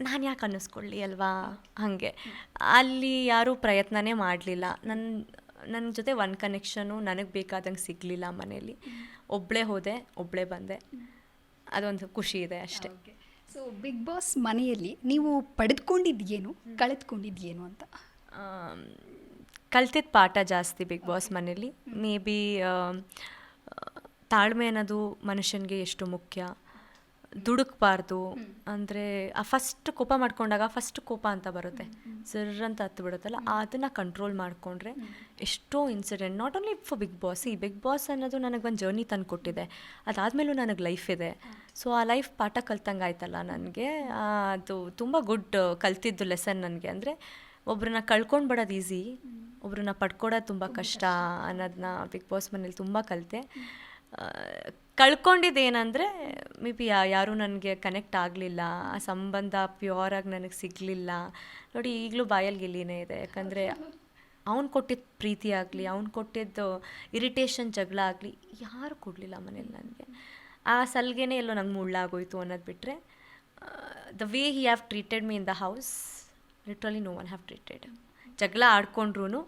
ನಾನು ಯಾಕೆ ಅನ್ನಿಸ್ಕೊಳ್ಳಿ ಅಲ್ವಾ? ಹಾಗೆ. ಅಲ್ಲಿ ಯಾರೂ ಪ್ರಯತ್ನನೇ ಮಾಡಲಿಲ್ಲ. ನನ್ನ ನನ್ನ ಜೊತೆ ಒನ್ ಕನೆಕ್ಷನು ನನಗೆ ಬೇಕಾದಂಗೆ ಸಿಗಲಿಲ್ಲ ಮನೇಲಿ. ಒಬ್ಬಳೇ ಹೋದೆ ಒಬ್ಬಳೇ ಬಂದೆ. ಅದೊಂದು ಖುಷಿ ಇದೆ ಅಷ್ಟೇ. ಸೊ ಬಿಗ್ ಬಾಸ್ ಮನೆಯಲ್ಲಿ ನೀವು ಪಡೆದುಕೊಂಡಿದ್ದೇನು ಕಳೆದುಕೊಂಡಿದ್ದೇನು ಅಂತ? ಕಲ್ತಿದ್ದ ಪಾಠ ಜಾಸ್ತಿ ಬಿಗ್ ಬಾಸ್ ಮನೇಲಿ ಮೇ ಬಿ ತಾಳ್ಮೆ ಅನ್ನೋದು ಮನುಷ್ಯನಿಗೆ ಎಷ್ಟು ಮುಖ್ಯ? ದುಡುಕ್ಬಾರ್ದು. ಅಂದರೆ ಆ ಫಸ್ಟ್ ಕೋಪ ಮಾಡ್ಕೊಂಡಾಗ ಫಸ್ಟ್ ಕೋಪ ಅಂತ ಬರುತ್ತೆ. ಸರ್ ಅಂತ ಹತ್ತು ಬಿಡುತ್ತಲ್ಲ ಅದನ್ನು ಕಂಟ್ರೋಲ್ ಮಾಡಿಕೊಂಡ್ರೆ ಎಷ್ಟೋ incident not only for Bigg Boss ಈ ಬಿಗ್ ಬಾಸ್ ಅನ್ನೋದು ನನಗೆ ಒಂದು ಜರ್ನಿ ತಂದು ಕೊಟ್ಟಿದೆ. ಅದಾದಮೇಲೂ ನನಗೆ ಲೈಫ್ ಇದೆ. ಸೊ ಆ ಲೈಫ್ ಪಾಠ ಕಲ್ತಂಗೆ ಆಯ್ತಲ್ಲ ನನಗೆ. ಅದು ತುಂಬ ಗುಡ್ ಕಲ್ತಿದ್ದು ಲೆಸನ್ ನನಗೆ. ಅಂದರೆ ಒಬ್ರನ್ನ ಕಳ್ಕೊಂಡು ಬಿಡೋದು ಈಸಿ ಒಬ್ರನ್ನ ಪಡ್ಕೊಡೋದು ತುಂಬ ಕಷ್ಟ ಅನ್ನೋದನ್ನ ಬಿಗ್ ಬಾಸ್ ಮನೇಲಿ ತುಂಬ ಕಲಿತೆ. ಕಳ್ಕೊಂಡಿದ್ದು ಏನಂದರೆ ಮೇ ಬಿ ಯಾರೂ ನನಗೆ ಕನೆಕ್ಟ್ ಆಗಲಿಲ್ಲ ಆ ಸಂಬಂಧ ಪ್ಯೂರಾಗಿ ನನಗೆ ಸಿಗಲಿಲ್ಲ. ನೋಡಿ ಈಗಲೂ ಬಾಯಲ್ಲಿ ಗಿಲ್ಲಿನೇ ಇದೆ. ಯಾಕಂದರೆ ಅವ್ನು ಕೊಟ್ಟಿದ್ದ ಪ್ರೀತಿ ಆಗಲಿ ಅವ್ನು ಕೊಟ್ಟಿದ್ದು ಇರಿಟೇಷನ್ ಜಗಳ ಆಗಲಿ ಯಾರು ಕೊಡಲಿಲ್ಲ ಮನೇಲಿ ನನಗೆ. ಆ ಸಲ್ಗೆನೇ ಎಲ್ಲೋ ನಂಗೆ ಮುಳ್ಳಾಗೋಯ್ತು ಅನ್ನೋದು ಬಿಟ್ಟರೆ the way he have treated me in the house literally no one have treated ಜಗಳ ಆಡ್ಕೊಂಡ್ರು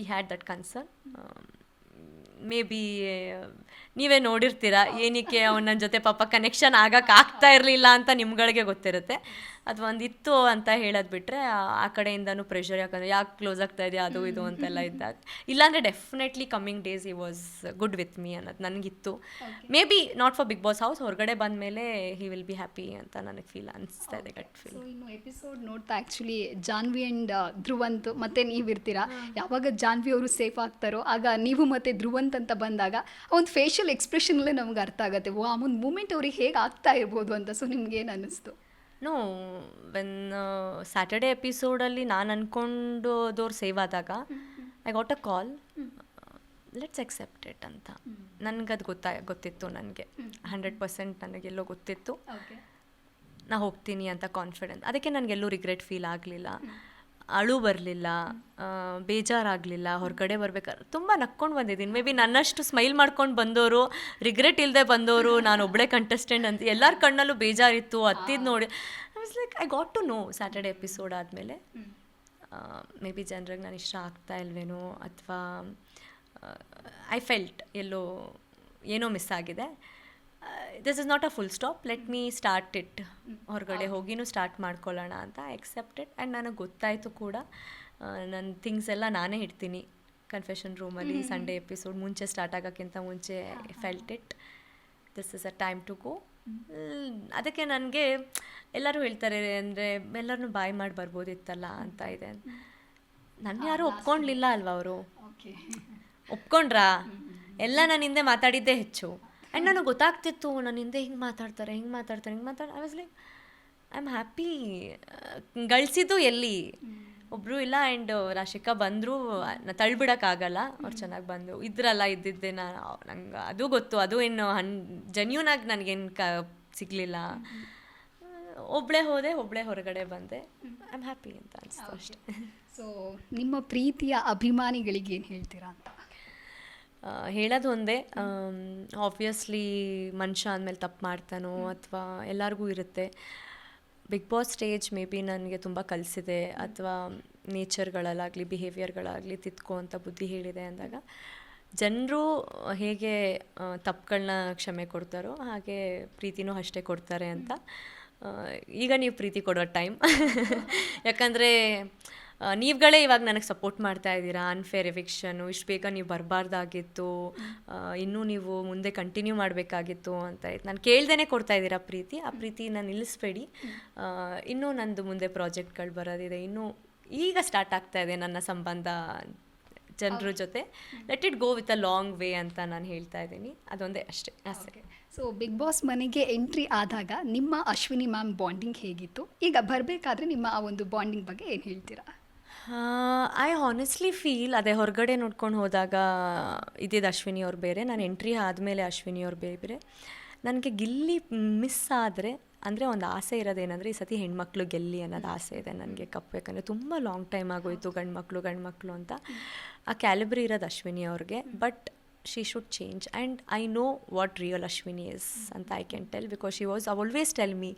he had that concern maybe ನೀವೇ ನೋಡಿರ್ತೀರಾ, ಏನಕ್ಕೆ ಅವನ ಜೊತೆ ಪಾಪ ಕನೆಕ್ಷನ್ ಆಗಕ್ಕೆ ಆಗ್ತಾ ಇರಲಿಲ್ಲ ಅಂತ ನಿಮ್ಗಳಿಗೆ ಗೊತ್ತಿರುತ್ತೆ. ಅದು ಒಂದಿತ್ತು ಇತ್ತು ಅಂತ ಹೇಳೋದು ಬಿಟ್ಟರೆ ಆ ಕಡೆಯಿಂದನೂ ಪ್ರೆಷರ್ ಯಾಕಂದರೆ ಯಾಕೆ ಕ್ಲೋಸ್ ಆಗ್ತಾ ಇದೆಯಾ ಅದು ಇದು ಅಂತೆಲ್ಲ ಇದ್ದಾಗ. ಇಲ್ಲಾಂದರೆ definitely coming days he was good with me ಅನ್ನೋದು ನನಗಿತ್ತು. Maybe not for Bigg Boss house ಹೊರಗಡೆ ಬಂದ ಮೇಲೆ ಹಿ ವಿಲ್ ಬಿ ಹ್ಯಾಪಿ ಅಂತ ನನಗೆ ಫೀಲ್ ಅನಿಸ್ತಾ ಇದೆ ಗಟ್ ಫೀಲ್ ಇನ್ನು ಎಪಿಸೋಡ್ ನೋಡ್ತಾ ಆ್ಯಕ್ಚುಲಿ ಜಾನ್ವಿ ಆ್ಯಂಡ್ ಧ್ರುವಂತ್ ಮತ್ತೆ ನೀವಿರ್ತೀರಾ ಯಾವಾಗ ಜಾನ್ವಿ ಅವರು ಸೇಫ್ ಆಗ್ತಾರೋ ಆಗ ನೀವು ಮತ್ತೆ ಧ್ರುವಂತ್ ಅಂತ ಬಂದಾಗ ಒಂದು ಫೇಶಿಯಲ್ ಎಕ್ಸ್ಪ್ರೆಷನಲ್ಲೇ ನಮ್ಗೆ ಅರ್ಥ ಆಗುತ್ತೆ. ಓ ಆ ಒಂದು ಮೂಮೆಂಟ್ ಅವ್ರಿಗೆ ಹೇಗೆ ಆಗ್ತಾ ಇರ್ಬೋದು ಅಂತ. ಸೊ ನಿಮ್ಗೆ ಏನು ಅನ್ನಿಸ್ತು ನೋ ವೆನ್ ಸ್ಯಾಟರ್ಡೆ ಎಪಿಸೋಡಲ್ಲಿ ನಾನು ಅಂದ್ಕೊಂಡೋದವ್ರು ಸೇವ್ ಆದಾಗ I got a call let's accept it ಅಂತ. ನನಗದು ಗೊತ್ತಾ ಗೊತ್ತಿತ್ತು ನನಗೆ. ಹಂಡ್ರೆಡ್ ಪರ್ಸೆಂಟ್ ನನಗೆಲ್ಲೋ ಗೊತ್ತಿತ್ತು. ನಾ ಹೋಗ್ತೀನಿ ಅಂತ ಕಾನ್ಫಿಡೆನ್ಸ್ ಅದಕ್ಕೆ ನನಗೆಲ್ಲೂ ರಿಗ್ರೆಟ್ ಫೀಲ್ ಆಗಲಿಲ್ಲ. ಅಳು ಬರಲಿಲ್ಲ ಬೇಜಾರಾಗಲಿಲ್ಲ ಹೊರಗಡೆ ಬರ್ಬೇಕಾದ್ರೆ ತುಂಬ ನಕ್ಕೊಂಡು ಬಂದಿದ್ದೀನಿ. ಮೇ ಬಿ ನನ್ನಷ್ಟು ಸ್ಮೈಲ್ ಮಾಡ್ಕೊಂಡು ಬಂದವರು ರಿಗ್ರೆಟ್ ಇಲ್ಲದೆ ಬಂದವರು ನಾನು ಒಬ್ಬಳೇ ಕಂಟೆಸ್ಟೆಂಟ್ ಅಂತ ಎಲ್ಲರ ಕಣ್ಣಲ್ಲೂ ಬೇಜಾರಿತ್ತು ಹತ್ತಿದ್ದು ನೋಡಿ. Was like I got to know Saturday episode ಆದಮೇಲೆ. ಮೇ ಬಿ ಜನರಿಗೆ ನಾನು ಇಷ್ಟ ಆಗ್ತಾ ಇಲ್ವೇನೋ ಅಥವಾ ಐ ಫೆಲ್ಟ್ ಎಲ್ಲೋ ಏನೋ ಮಿಸ್ ಆಗಿದೆ. This is not a full stop let me start it ಹೊರಗಡೆ ಹೋಗಿನೂ ಸ್ಟಾರ್ಟ್ ಮಾಡ್ಕೊಳ್ಳೋಣ ಅಂತ ಎಕ್ಸೆಪ್ಟೆಡ್ ಆ್ಯಂಡ್ ನನಗೆ ಗೊತ್ತಾಯಿತು ಕೂಡ ನನ್ನ ಥಿಂಗ್ಸ್ ಎಲ್ಲ ನಾನೇ ಇಡ್ತೀನಿ. ಕನ್ಫೆಷನ್ ರೂಮಲ್ಲಿ ಸಂಡೇ ಎಪಿಸೋಡ್ ಮುಂಚೆ ಸ್ಟಾರ್ಟ್ ಆಗೋಕ್ಕಿಂತ ಮುಂಚೆ felt it this is a time to go ಅದಕ್ಕೆ ನನಗೆ ಎಲ್ಲರೂ ಹೇಳ್ತಾರೆ ಅಂದರೆ ಎಲ್ಲರನ್ನೂ ಬಾಯ್ ಮಾಡಿ ಬರ್ಬೋದಿತ್ತಲ್ಲ ಅಂತ ಇದೆ ನನ್ನ ಯಾರೂ ಒಪ್ಕೊಂಡ್ಲಿಲ್ಲ ಅಲ್ವಾ ಅವರು? ಒಪ್ಕೊಂಡ್ರಾ? ಎಲ್ಲ ನಾನು ಹಿಂದೆ ಮಾತಾಡಿದ್ದೇ ಹೆಚ್ಚು. ಆ್ಯಂಡ್ ನನಗೆ ಗೊತ್ತಾಗ್ತಿತ್ತು ನನ್ನ ಹಿಂದೆ ಹಿಂಗೆ ಮಾತಾಡ್ತಾರೆ ಹಿಂಗೆ ಮಾತಾಡ್ತಾರೆ ಹಿಂಗೆ ಮಾತಾಡ್ I was like I am happy ಗಳಿಸಿದ್ದು ಎಲ್ಲಿ? ಒಬ್ಬರು ಇಲ್ಲ ಆ್ಯಂಡ್ ರಾಶಿಕಾ ಬಂದರು ನಾ ತಳ್ಬಿಡೋಕ್ಕಾಗಲ್ಲ ಅವ್ರು ಚೆನ್ನಾಗಿ ಬಂದರು. ಇದ್ರಲ್ಲ ಇದ್ದಿದ್ದೆ ನಾನು ನಂಗೆ ಅದು ಗೊತ್ತು. ಅದು ಏನು ಹನ್ ಜೆನ್ಯೂನಾಗಿ ನನಗೇನು ಕ ಸಿಗಲಿಲ್ಲ. ಒಬ್ಬಳೇ ಹೋದೆ ಒಬ್ಬಳೇ ಹೊರಗಡೆ ಬಂದೆ. ಐ ಆಮ್ ಹ್ಯಾಪಿ ಅಂತ ಅನಿಸ್ತು ಅಷ್ಟೇ. ಸೊ ನಿಮ್ಮ ಪ್ರೀತಿಯ ಅಭಿಮಾನಿಗಳಿಗೆ ಏನು ಹೇಳ್ತೀರಾ ಅಂತ? ಹೇಳೋದು ಒಂದೇ ಆಬ್ವಿಯಸ್ಲಿ ಮನುಷ್ಯ ಅಂದಮೇಲೆ ತಪ್ಪು ಮಾಡ್ತಾನೋ ಅಥವಾ ಎಲ್ಲರಿಗೂ ಇರುತ್ತೆ. Big boss stage maybe ನನಗೆ ತುಂಬ ಕಲಿಸಿದೆ ಅಥವಾ ನೇಚರ್ಗಳಲ್ಲಾಗಲಿ ಬಿಹೇವಿಯರ್ಗಳಾಗಲಿ ತಿತ್ಕೋ ಅಂತ ಬುದ್ಧಿ ಹೇಳಿದೆ ಅಂದಾಗ. ಜನರು ಹೇಗೆ ತಪ್ಪುಗಳನ್ನ ಕ್ಷಮೆ ಕೊಡ್ತಾರೋ ಹಾಗೆ ಪ್ರೀತಿನೂ ಅಷ್ಟೇ ಕೊಡ್ತಾರೆ ಅಂತ. ಈಗ ನೀವು ಪ್ರೀತಿ ಕೊಡೋ ಟೈಮ್ ಯಾಕಂದರೆ ನೀವುಗಳೇ ಇವಾಗ ನನಗೆ ಸಪೋರ್ಟ್ ಮಾಡ್ತಾ ಇದ್ದೀರಾ? ಅನ್ಫೇರ್ ಎವಿಕ್ಷನು ಇಷ್ಟು ಬೇಗ ನೀವು ಬರಬಾರ್ದಾಗಿತ್ತು ಇನ್ನೂ ನೀವು ಮುಂದೆ ಕಂಟಿನ್ಯೂ ಮಾಡಬೇಕಾಗಿತ್ತು ಅಂತ ಇತ್ತು ನಾನು ಕೇಳ್ದೇ ಕೊಡ್ತಾ ಇದ್ದೀರಾ ಪ್ರೀತಿ ಆ ಪ್ರೀತಿನ ನಿಲ್ಲಿಸ್ಬೇಡಿ. ಆ, ಇನ್ನೂ ನಂದು ಮುಂದೆ ಪ್ರಾಜೆಕ್ಟ್ಗಳು ಬರೋದಿದೆ. ಇನ್ನೂ ಈಗ ಸ್ಟಾರ್ಟ್ ಆಗ್ತಾ ಇದೆ ನನ್ನ ಸಂಬಂಧ ಜನರ ಜೊತೆ. Let it go with a long way ಅಂತ ನಾನು ಹೇಳ್ತಾ ಇದ್ದೀನಿ. ಅದೊಂದೇ ಅಷ್ಟೇ. ಆಸೆ ಸೊ ಬಿಗ್ ಬಾಸ್ ಮನೆಗೆ ಎಂಟ್ರಿ ಆದಾಗ ನಿಮ್ಮ ಅಶ್ವಿನಿ ಮ್ಯಾಮ್ ಬಾಂಡಿಂಗ್ ಹೇಗಿತ್ತು? ಈಗ ಬರಬೇಕಾದ್ರೆ ನಿಮ್ಮ ಆ ಒಂದು ಬಾಂಡಿಂಗ್ ಬಗ್ಗೆ ಏನು ಹೇಳ್ತೀರಾ? ಐ ಹಾನೆಸ್ಟ್ಲಿ ಫೀಲ್ ಅದೇ ಹೊರಗಡೆ ನೋಡ್ಕೊಂಡು ಹೋದಾಗ ಇದ್ದಿದ್ದು ಅಶ್ವಿನಿ ಅವ್ರು ಬೇರೆ, ನಾನು ಎಂಟ್ರಿ ಆದಮೇಲೆ ಅಶ್ವಿನಿ ಅವ್ರು ಬೇರೆ. ನನಗೆ ಗಿಲ್ಲಿ ಮಿಸ್ ಆದರೆ, ಅಂದರೆ ಒಂದು ಆಸೆ ಇರೋದೇನೆಂದರೆ ಈ ಸತಿ ಹೆಣ್ಮಕ್ಳು ಗೆಲ್ಲಿ ಅನ್ನೋದು ಆಸೆ ಇದೆ ನನಗೆ ಕಪ್ ಯಾಕಂದರೆ ತುಂಬ ಲಾಂಗ್ ಟೈಮ್ ಆಗೋಯ್ತು ಗಂಡು ಮಕ್ಕಳು ಗಂಡು ಮಕ್ಕಳು ಅಂತ. ಆ ಕ್ಯಾಲಿಬ್ರಿ ಇರೋದು ಅಶ್ವಿನಿ ಅವ್ರಿಗೆ but she should change and I know what real Ashwini is ಅಂತ I can tell because she was always tell me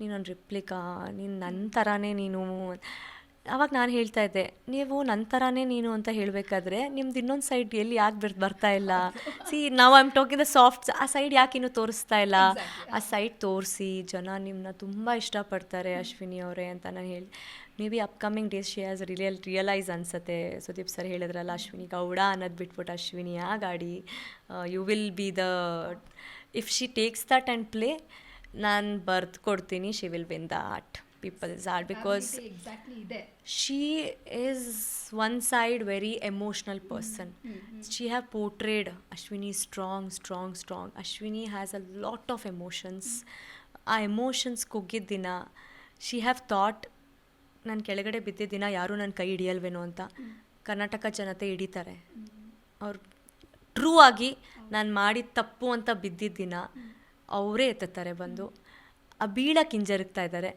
ನೀನೊಂದು ರಿಪ್ಲಿಕಾ ನೀನು ನನ್ನ ಥರನೇ ನೀನು ಅವಾಗ ನಾನು ಹೇಳ್ತಾ ಇದ್ದೆ ನೀವು ನಂತರನೇ ನೀನು ಅಂತ ಹೇಳಬೇಕಾದ್ರೆ ನಿಮ್ದು ಇನ್ನೊಂದು ಸೈಡ್ ಎಲ್ಲಿ ಯಾಕೆ ಬರ್ ಬರ್ತಾ ಇಲ್ಲ? ಸಿ ನಾವು ಐಮ್ ಟಾಕಿಂಗ್ ದ ಸಾಫ್ಟ್ ಆ ಸೈಡ್ ಯಾಕೆ ಇನ್ನೂ ತೋರಿಸ್ತಾ ಇಲ್ಲ? ಆ ಸೈಡ್ ತೋರಿಸಿ ಜನ ನಿಮ್ಮನ್ನ ತುಂಬ ಇಷ್ಟಪಡ್ತಾರೆ ಅಶ್ವಿನಿ ಅವರೇ ಅಂತ ನಾನು ಹೇಳಿ. Maybe upcoming days she as real realise ಅನ್ಸುತ್ತೆ. ಸುದೀಪ್ ಸರ್ ಹೇಳಿದ್ರಲ್ಲ ಅಶ್ವಿನಿ ಗೌಡ ಅನ್ನೋದು ಬಿಟ್ಬಿಟ್ಟು ಅಶ್ವಿನಿ ಆ ಗಾಡಿ. You will be the if she takes that and play ನಾನು ಬರ್ದು ಕೊಡ್ತೀನಿ she will win the art people's art because she ಇದೆ she is one side very emotional person. she have portrayed ashwini strong strong strong. Ashwini has a lot of emotions. ಆ emotions ಕುಗ್ಗಿದ್ದ ದಿನ she have thought ನಾನು ಕೆಳಗಡೆ ಬಿದ್ದಿದ್ದ ದಿನ ಯಾರೂ ನನ್ನ ಕೈ ಹಿಡಿಯಲ್ವೇನೋ ಅಂತ. ಕರ್ನಾಟಕ ಜನತೆ ಹಿಡಿತಾರೆ. ಅವ್ರು ಟ್ರೂ ಆಗಿ ನಾನು ಮಾಡಿದ ತಪ್ಪು ಅಂತ ಬಿದ್ದಿದ್ದ ದಿನ ಅವರೇ ಎತ್ತುತ್ತಾರೆ ಬಂದು. ಆ ಬೀಳಕ್ಕೆ ಹಿಂಜರುಗ್ತಾ ಇದ್ದಾರೆ.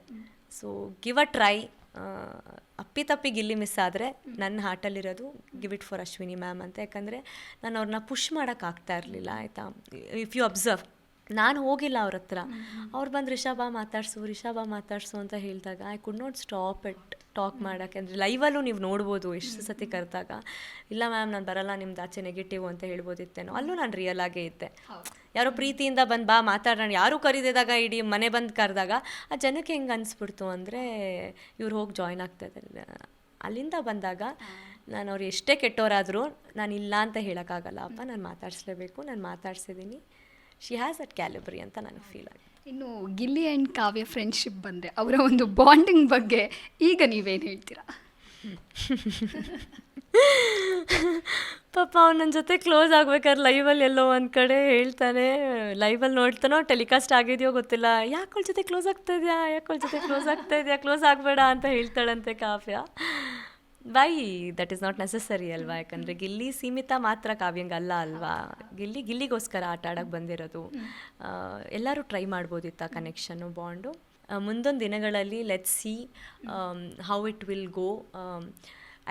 ಸೊ ಗಿವ್ ಅ ಟ್ರೈ ಅಪ್ಪಿ ತಪ್ಪಿ ಗಿಲ್ಲಿ ಮಿಸ್ ಆದರೆ ನನ್ನ ಹಾರ್ಟಲ್ಲಿರೋದು give it for Ashwini ma'am ಅಂತ. ಯಾಕಂದರೆ ನಾನು ಅವ್ರನ್ನ ಪುಷ್ ಮಾಡೋಕ್ಕಾಗ್ತಾ ಇರಲಿಲ್ಲ ಆಯಿತಾ? ಇಫ್ ಯು ಅಬ್ಸರ್ವ್ ನಾನು ಹೋಗಿಲ್ಲ ಅವ್ರ ಹತ್ರ. ಅವ್ರು ಬಂದು ರಿಷಾಬಾ ಮಾತಾಡ್ಸು ರಿಷಾಬಾ ಮಾತಾಡ್ಸು ಅಂತ ಹೇಳಿದಾಗ I could not stop it talk ಮಾಡೋಕ್ಕೆ ಅಂದರೆ ಲೈವಲ್ಲೂ ನೀವು ನೋಡ್ಬೋದು ಎಷ್ಟು ಸತಿ ಕರೆದಾಗ, ಇಲ್ಲ ಮ್ಯಾಮ್ ನಾನು ಬರಲ್ಲ, ನಿಮ್ದು ಆಚೆ ನೆಗೆಟಿವ್ ಅಂತ ಹೇಳ್ಬೋದಿತ್ತೇನೋ, ಅಲ್ಲೂ ನಾನು ರಿಯಲ್ ಆಗೇ ಇದ್ದೆ. ಯಾರೋ ಪ್ರೀತಿಯಿಂದ ಬಂದು ಬಾ ಮಾತಾಡೋಣ ಯಾರೂ ಕರೀದಿದಾಗ ಇಡೀ ಮನೆ ಬಂದು ಕರೆದಾಗ, ಆ ಜನಕ್ಕೆ ಹೆಂಗೆ ಅನಿಸ್ಬಿಡ್ತು ಅಂದರೆ ಇವ್ರು ಹೋಗಿ ಜಾಯ್ನ್ ಆಗ್ತಾ ಇದ್ದಾರೆ ಅಲ್ಲಿಂದ ಬಂದಾಗ ನಾನು ಅವ್ರು ಎಷ್ಟೇ ಕೆಟ್ಟವರಾದರೂ ನಾನು ಇಲ್ಲ ಅಂತ ಹೇಳೋಕ್ಕಾಗಲ್ಲ, ಅಪ್ಪ ನಾನು ಮಾತಾಡಿಸ್ಲೇಬೇಕು, ನಾನು ಮಾತಾಡ್ಸಿದ್ದೀನಿ ಶಿ ಹ್ಯಾಸ್ ಅಟ್ ಕ್ಯಾಲಿಬ್ರಿ ಅಂತ ನನಗೆ ಫೀಲ್ ಆಗಿದೆ ಇನ್ನು ಗಿಲ್ಲಿ ಆ್ಯಂಡ್ ಕಾವ್ಯ ಫ್ರೆಂಡ್ಶಿಪ್ ಬಂದರೆ ಅವರ ಒಂದು ಬಾಂಡಿಂಗ್ ಬಗ್ಗೆ ಈಗ ನೀವೇನು ಹೇಳ್ತೀರಾ? ಪಾಪ ಅವ್ನು ನನ್ನ ಜೊತೆ ಕ್ಲೋಸ್ ಆಗ್ಬೇಕಾದ್ರೆ ಲೈವಲ್ಲಿ ಎಲ್ಲೋ ಒಂದು ಕಡೆ ಹೇಳ್ತಾನೆ ಲೈವಲ್ಲಿ ನೋಡ್ತಾನೋ ಟೆಲಿಕಾಸ್ಟ್ ಆಗಿದೆಯೋ ಗೊತ್ತಿಲ್ಲ. ಯಾಕೆ ಅವಳ ಜೊತೆ ಕ್ಲೋಸ್ ಆಗ್ತಾ ಇದೆಯಾ? ಯಾಕೆ ಅವಳ ಜೊತೆ ಕ್ಲೋಸ್ ಆಗ್ತಾ ಇದೆಯಾ? ಕ್ಲೋಸ್ ಆಗಬೇಡ ಅಂತ ಹೇಳ್ತಾಳಂತೆ Kavya. By that is not necessary ಅಲ್ವಾ? ಯಾಕಂದರೆ ಗಿಲ್ಲಿ ಸೀಮಿತ ಮಾತ್ರ ಕಾವ್ಯಂಗೆ ಅಲ್ಲ ಅಲ್ವಾ? ಗಿಲ್ಲಿ ಗಿಲ್ಲಿಗೋಸ್ಕರ ಆಟ ಆಡೋಕ್ಕೆ ಬಂದಿರೋದು. ಎಲ್ಲರೂ ಟ್ರೈ ಮಾಡ್ಬೋದಿತ್ತು ಆ ಕನೆಕ್ಷನ್ನು ಬಾಂಡು ಮುಂದೊಂದು ದಿನಗಳಲ್ಲಿ let see how it will go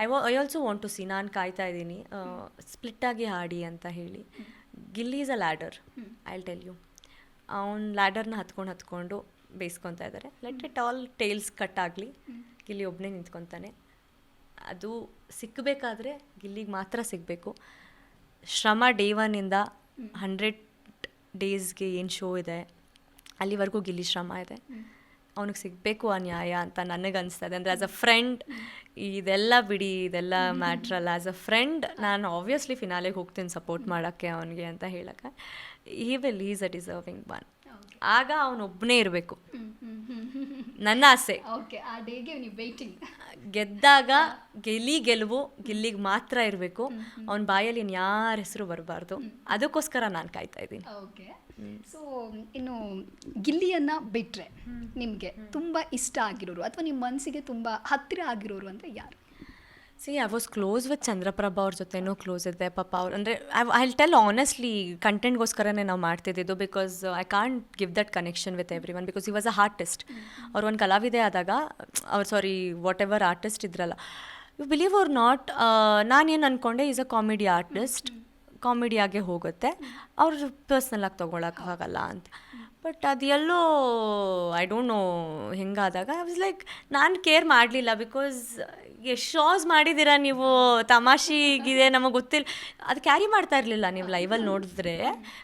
I ವಾ I also want to see ನಾನು ಕಾಯ್ತಾ ಇದ್ದೀನಿ. ಸ್ಪ್ಲಿಟ್ಟಾಗಿ ಹಾಡಿ ಅಂತ ಹೇಳಿ. Gilli is a ladder I tell you ಅವ್ನ ಲ್ಯಾಡರ್ನ ಹತ್ಕೊಂಡು ಹತ್ಕೊಂಡು ಬೇಯಿಸ್ಕೊತಾ ಇದ್ದಾರೆ let it all tails cut ಆಗಲಿ. ಗಿಲ್ಲಿ ಒಬ್ಬನೇ ನಿಂತ್ಕೊತಾನೆ. ಅದು ಸಿಕ್ಕಬೇಕಾದ್ರೆ ಗಿಲ್ಲಿಗೆ ಮಾತ್ರ ಸಿಗಬೇಕು. ಶ್ರಮ ಡೇ ಒನ್ನಿಂದ ಹಂಡ್ರೆಡ್ ಡೇಸ್ಗೆ ಏನು ಶೋ ಇದೆ? ಅಲ್ಲಿವರೆಗೂ ಗಿಲ್ಲಿ ಶ್ರಮ ಇದೆ. ಅವನಿಗೆ ಸಿಗಬೇಕು ಆ ನ್ಯಾಯ ಅಂತ ನನಗೆ ಅನಿಸ್ತದೆ. ಅಂದರೆ ಆ್ಯಸ್ ಅ ಫ್ರೆಂಡ್ ಇದೆಲ್ಲ ಬಿಡಿ, ಇದೆಲ್ಲ ಮ್ಯಾಟ್ರಲ್ಲ ಆ್ಯಸ್ ಅ ಫ್ರೆಂಡ್ ನಾನು ಆಬ್ವಿಯಸ್ಲಿ ಫಿನಾಲೆಗೆ ಹೋಗ್ತೀನಿ ಸಪೋರ್ಟ್ ಮಾಡೋಕ್ಕೆ ಅವನಿಗೆ ಅಂತ ಹೇಳೋಕ್ಕೆ. He will is a deserving one ಆಗ ಅವನೊಬ್ಬನೇ ಇರಬೇಕು. ನನ್ನ ಆಸೆ. ಗೆದ್ದಾಗ ಗೆಲ್ಲಿ ಗೆಲುವು ಗಿಲ್ಲಿಗೆ ಮಾತ್ರ ಇರಬೇಕು. ಅವನ ಬಾಯಲ್ಲಿ ಯಾರ ಹೆಸರು ಬರಬಾರ್ದು. ಅದಕ್ಕೋಸ್ಕರ ನಾನು ಕಾಯ್ತಾ ಇದ್ದೀನಿ. ಓಕೆ ಸೊ ಇನ್ನು ಗಿಲ್ಲಿಯನ್ನ ಬಿಟ್ಟರೆ ನಿಮಗೆ ತುಂಬ ಇಷ್ಟ ಆಗಿರೋರು ಅಥವಾ ನಿಮ್ಮ ಮನಸ್ಸಿಗೆ ತುಂಬ ಹತ್ತಿರ ಆಗಿರೋರು ಅಂದರೆ ಯಾರು? See I was close with Chandraprabha ಅವ್ರ ಜೊತೆನೂ ಕ್ಲೋಸ್ ಇದ್ದೆ ಪಾಪ ಅವ್ರು ಅಂದರೆ ಐ ಐ ಟೆಲ್ ಆನೆಸ್ಟ್ಲಿ ಕಂಟೆಂಟ್ಗೋಸ್ಕರನೇ ನಾವು ಮಾಡ್ತಿದ್ದಿದ್ದು because I can't give that connection with everyone because he was a artist ಅವ್ರು ಒಂದು ಕಲಾವಿದೆ ಆದಾಗ ಅವ್ರು ಸಾರಿ ವಾಟ್ ಎವರ್ ಆರ್ಟಿಸ್ಟ್ ಇದ್ರಲ್ಲ ಯು ಬಿಲೀವ್ ಅವ್ರು ನಾಟ್ ನಾನೇನು ಅಂದ್ಕೊಂಡೆ ಈಸ್ ಅ ಕಾಮಿಡಿ ಆರ್ಟಿಸ್ಟ್ ಕಾಮಿಡಿಯಾಗೆ ಹೋಗುತ್ತೆ ಅವ್ರು ಪರ್ಸ್ನಲಾಗಿ ತೊಗೊಳಕ್ಕಾಗಲ್ಲ ಅಂತ. ಬಟ್ ಅದು ಎಲ್ಲೋ ಐ ಡೋಂಟ್ ನೋ ಹೆಂಗಾದಾಗ ಐ ವಾಸ್ ಲೈಕ್ ನಾನು ಕೇರ್ ಮಾಡಲಿಲ್ಲ ಬಿಕಾಸ್ ಎಷ್ಟು ಶಾಸ್ ಮಾಡಿದ್ದೀರಾ ನೀವು? ತಮಾಷೆಗಿದೆ ನಮಗೆ ಗೊತ್ತಿಲ್ಲ ಅದು ಕ್ಯಾರಿ ಮಾಡ್ತಾ ಇರಲಿಲ್ಲ ನೀವು ಲೈವಲ್ಲಿ ನೋಡಿದ್ರೆ.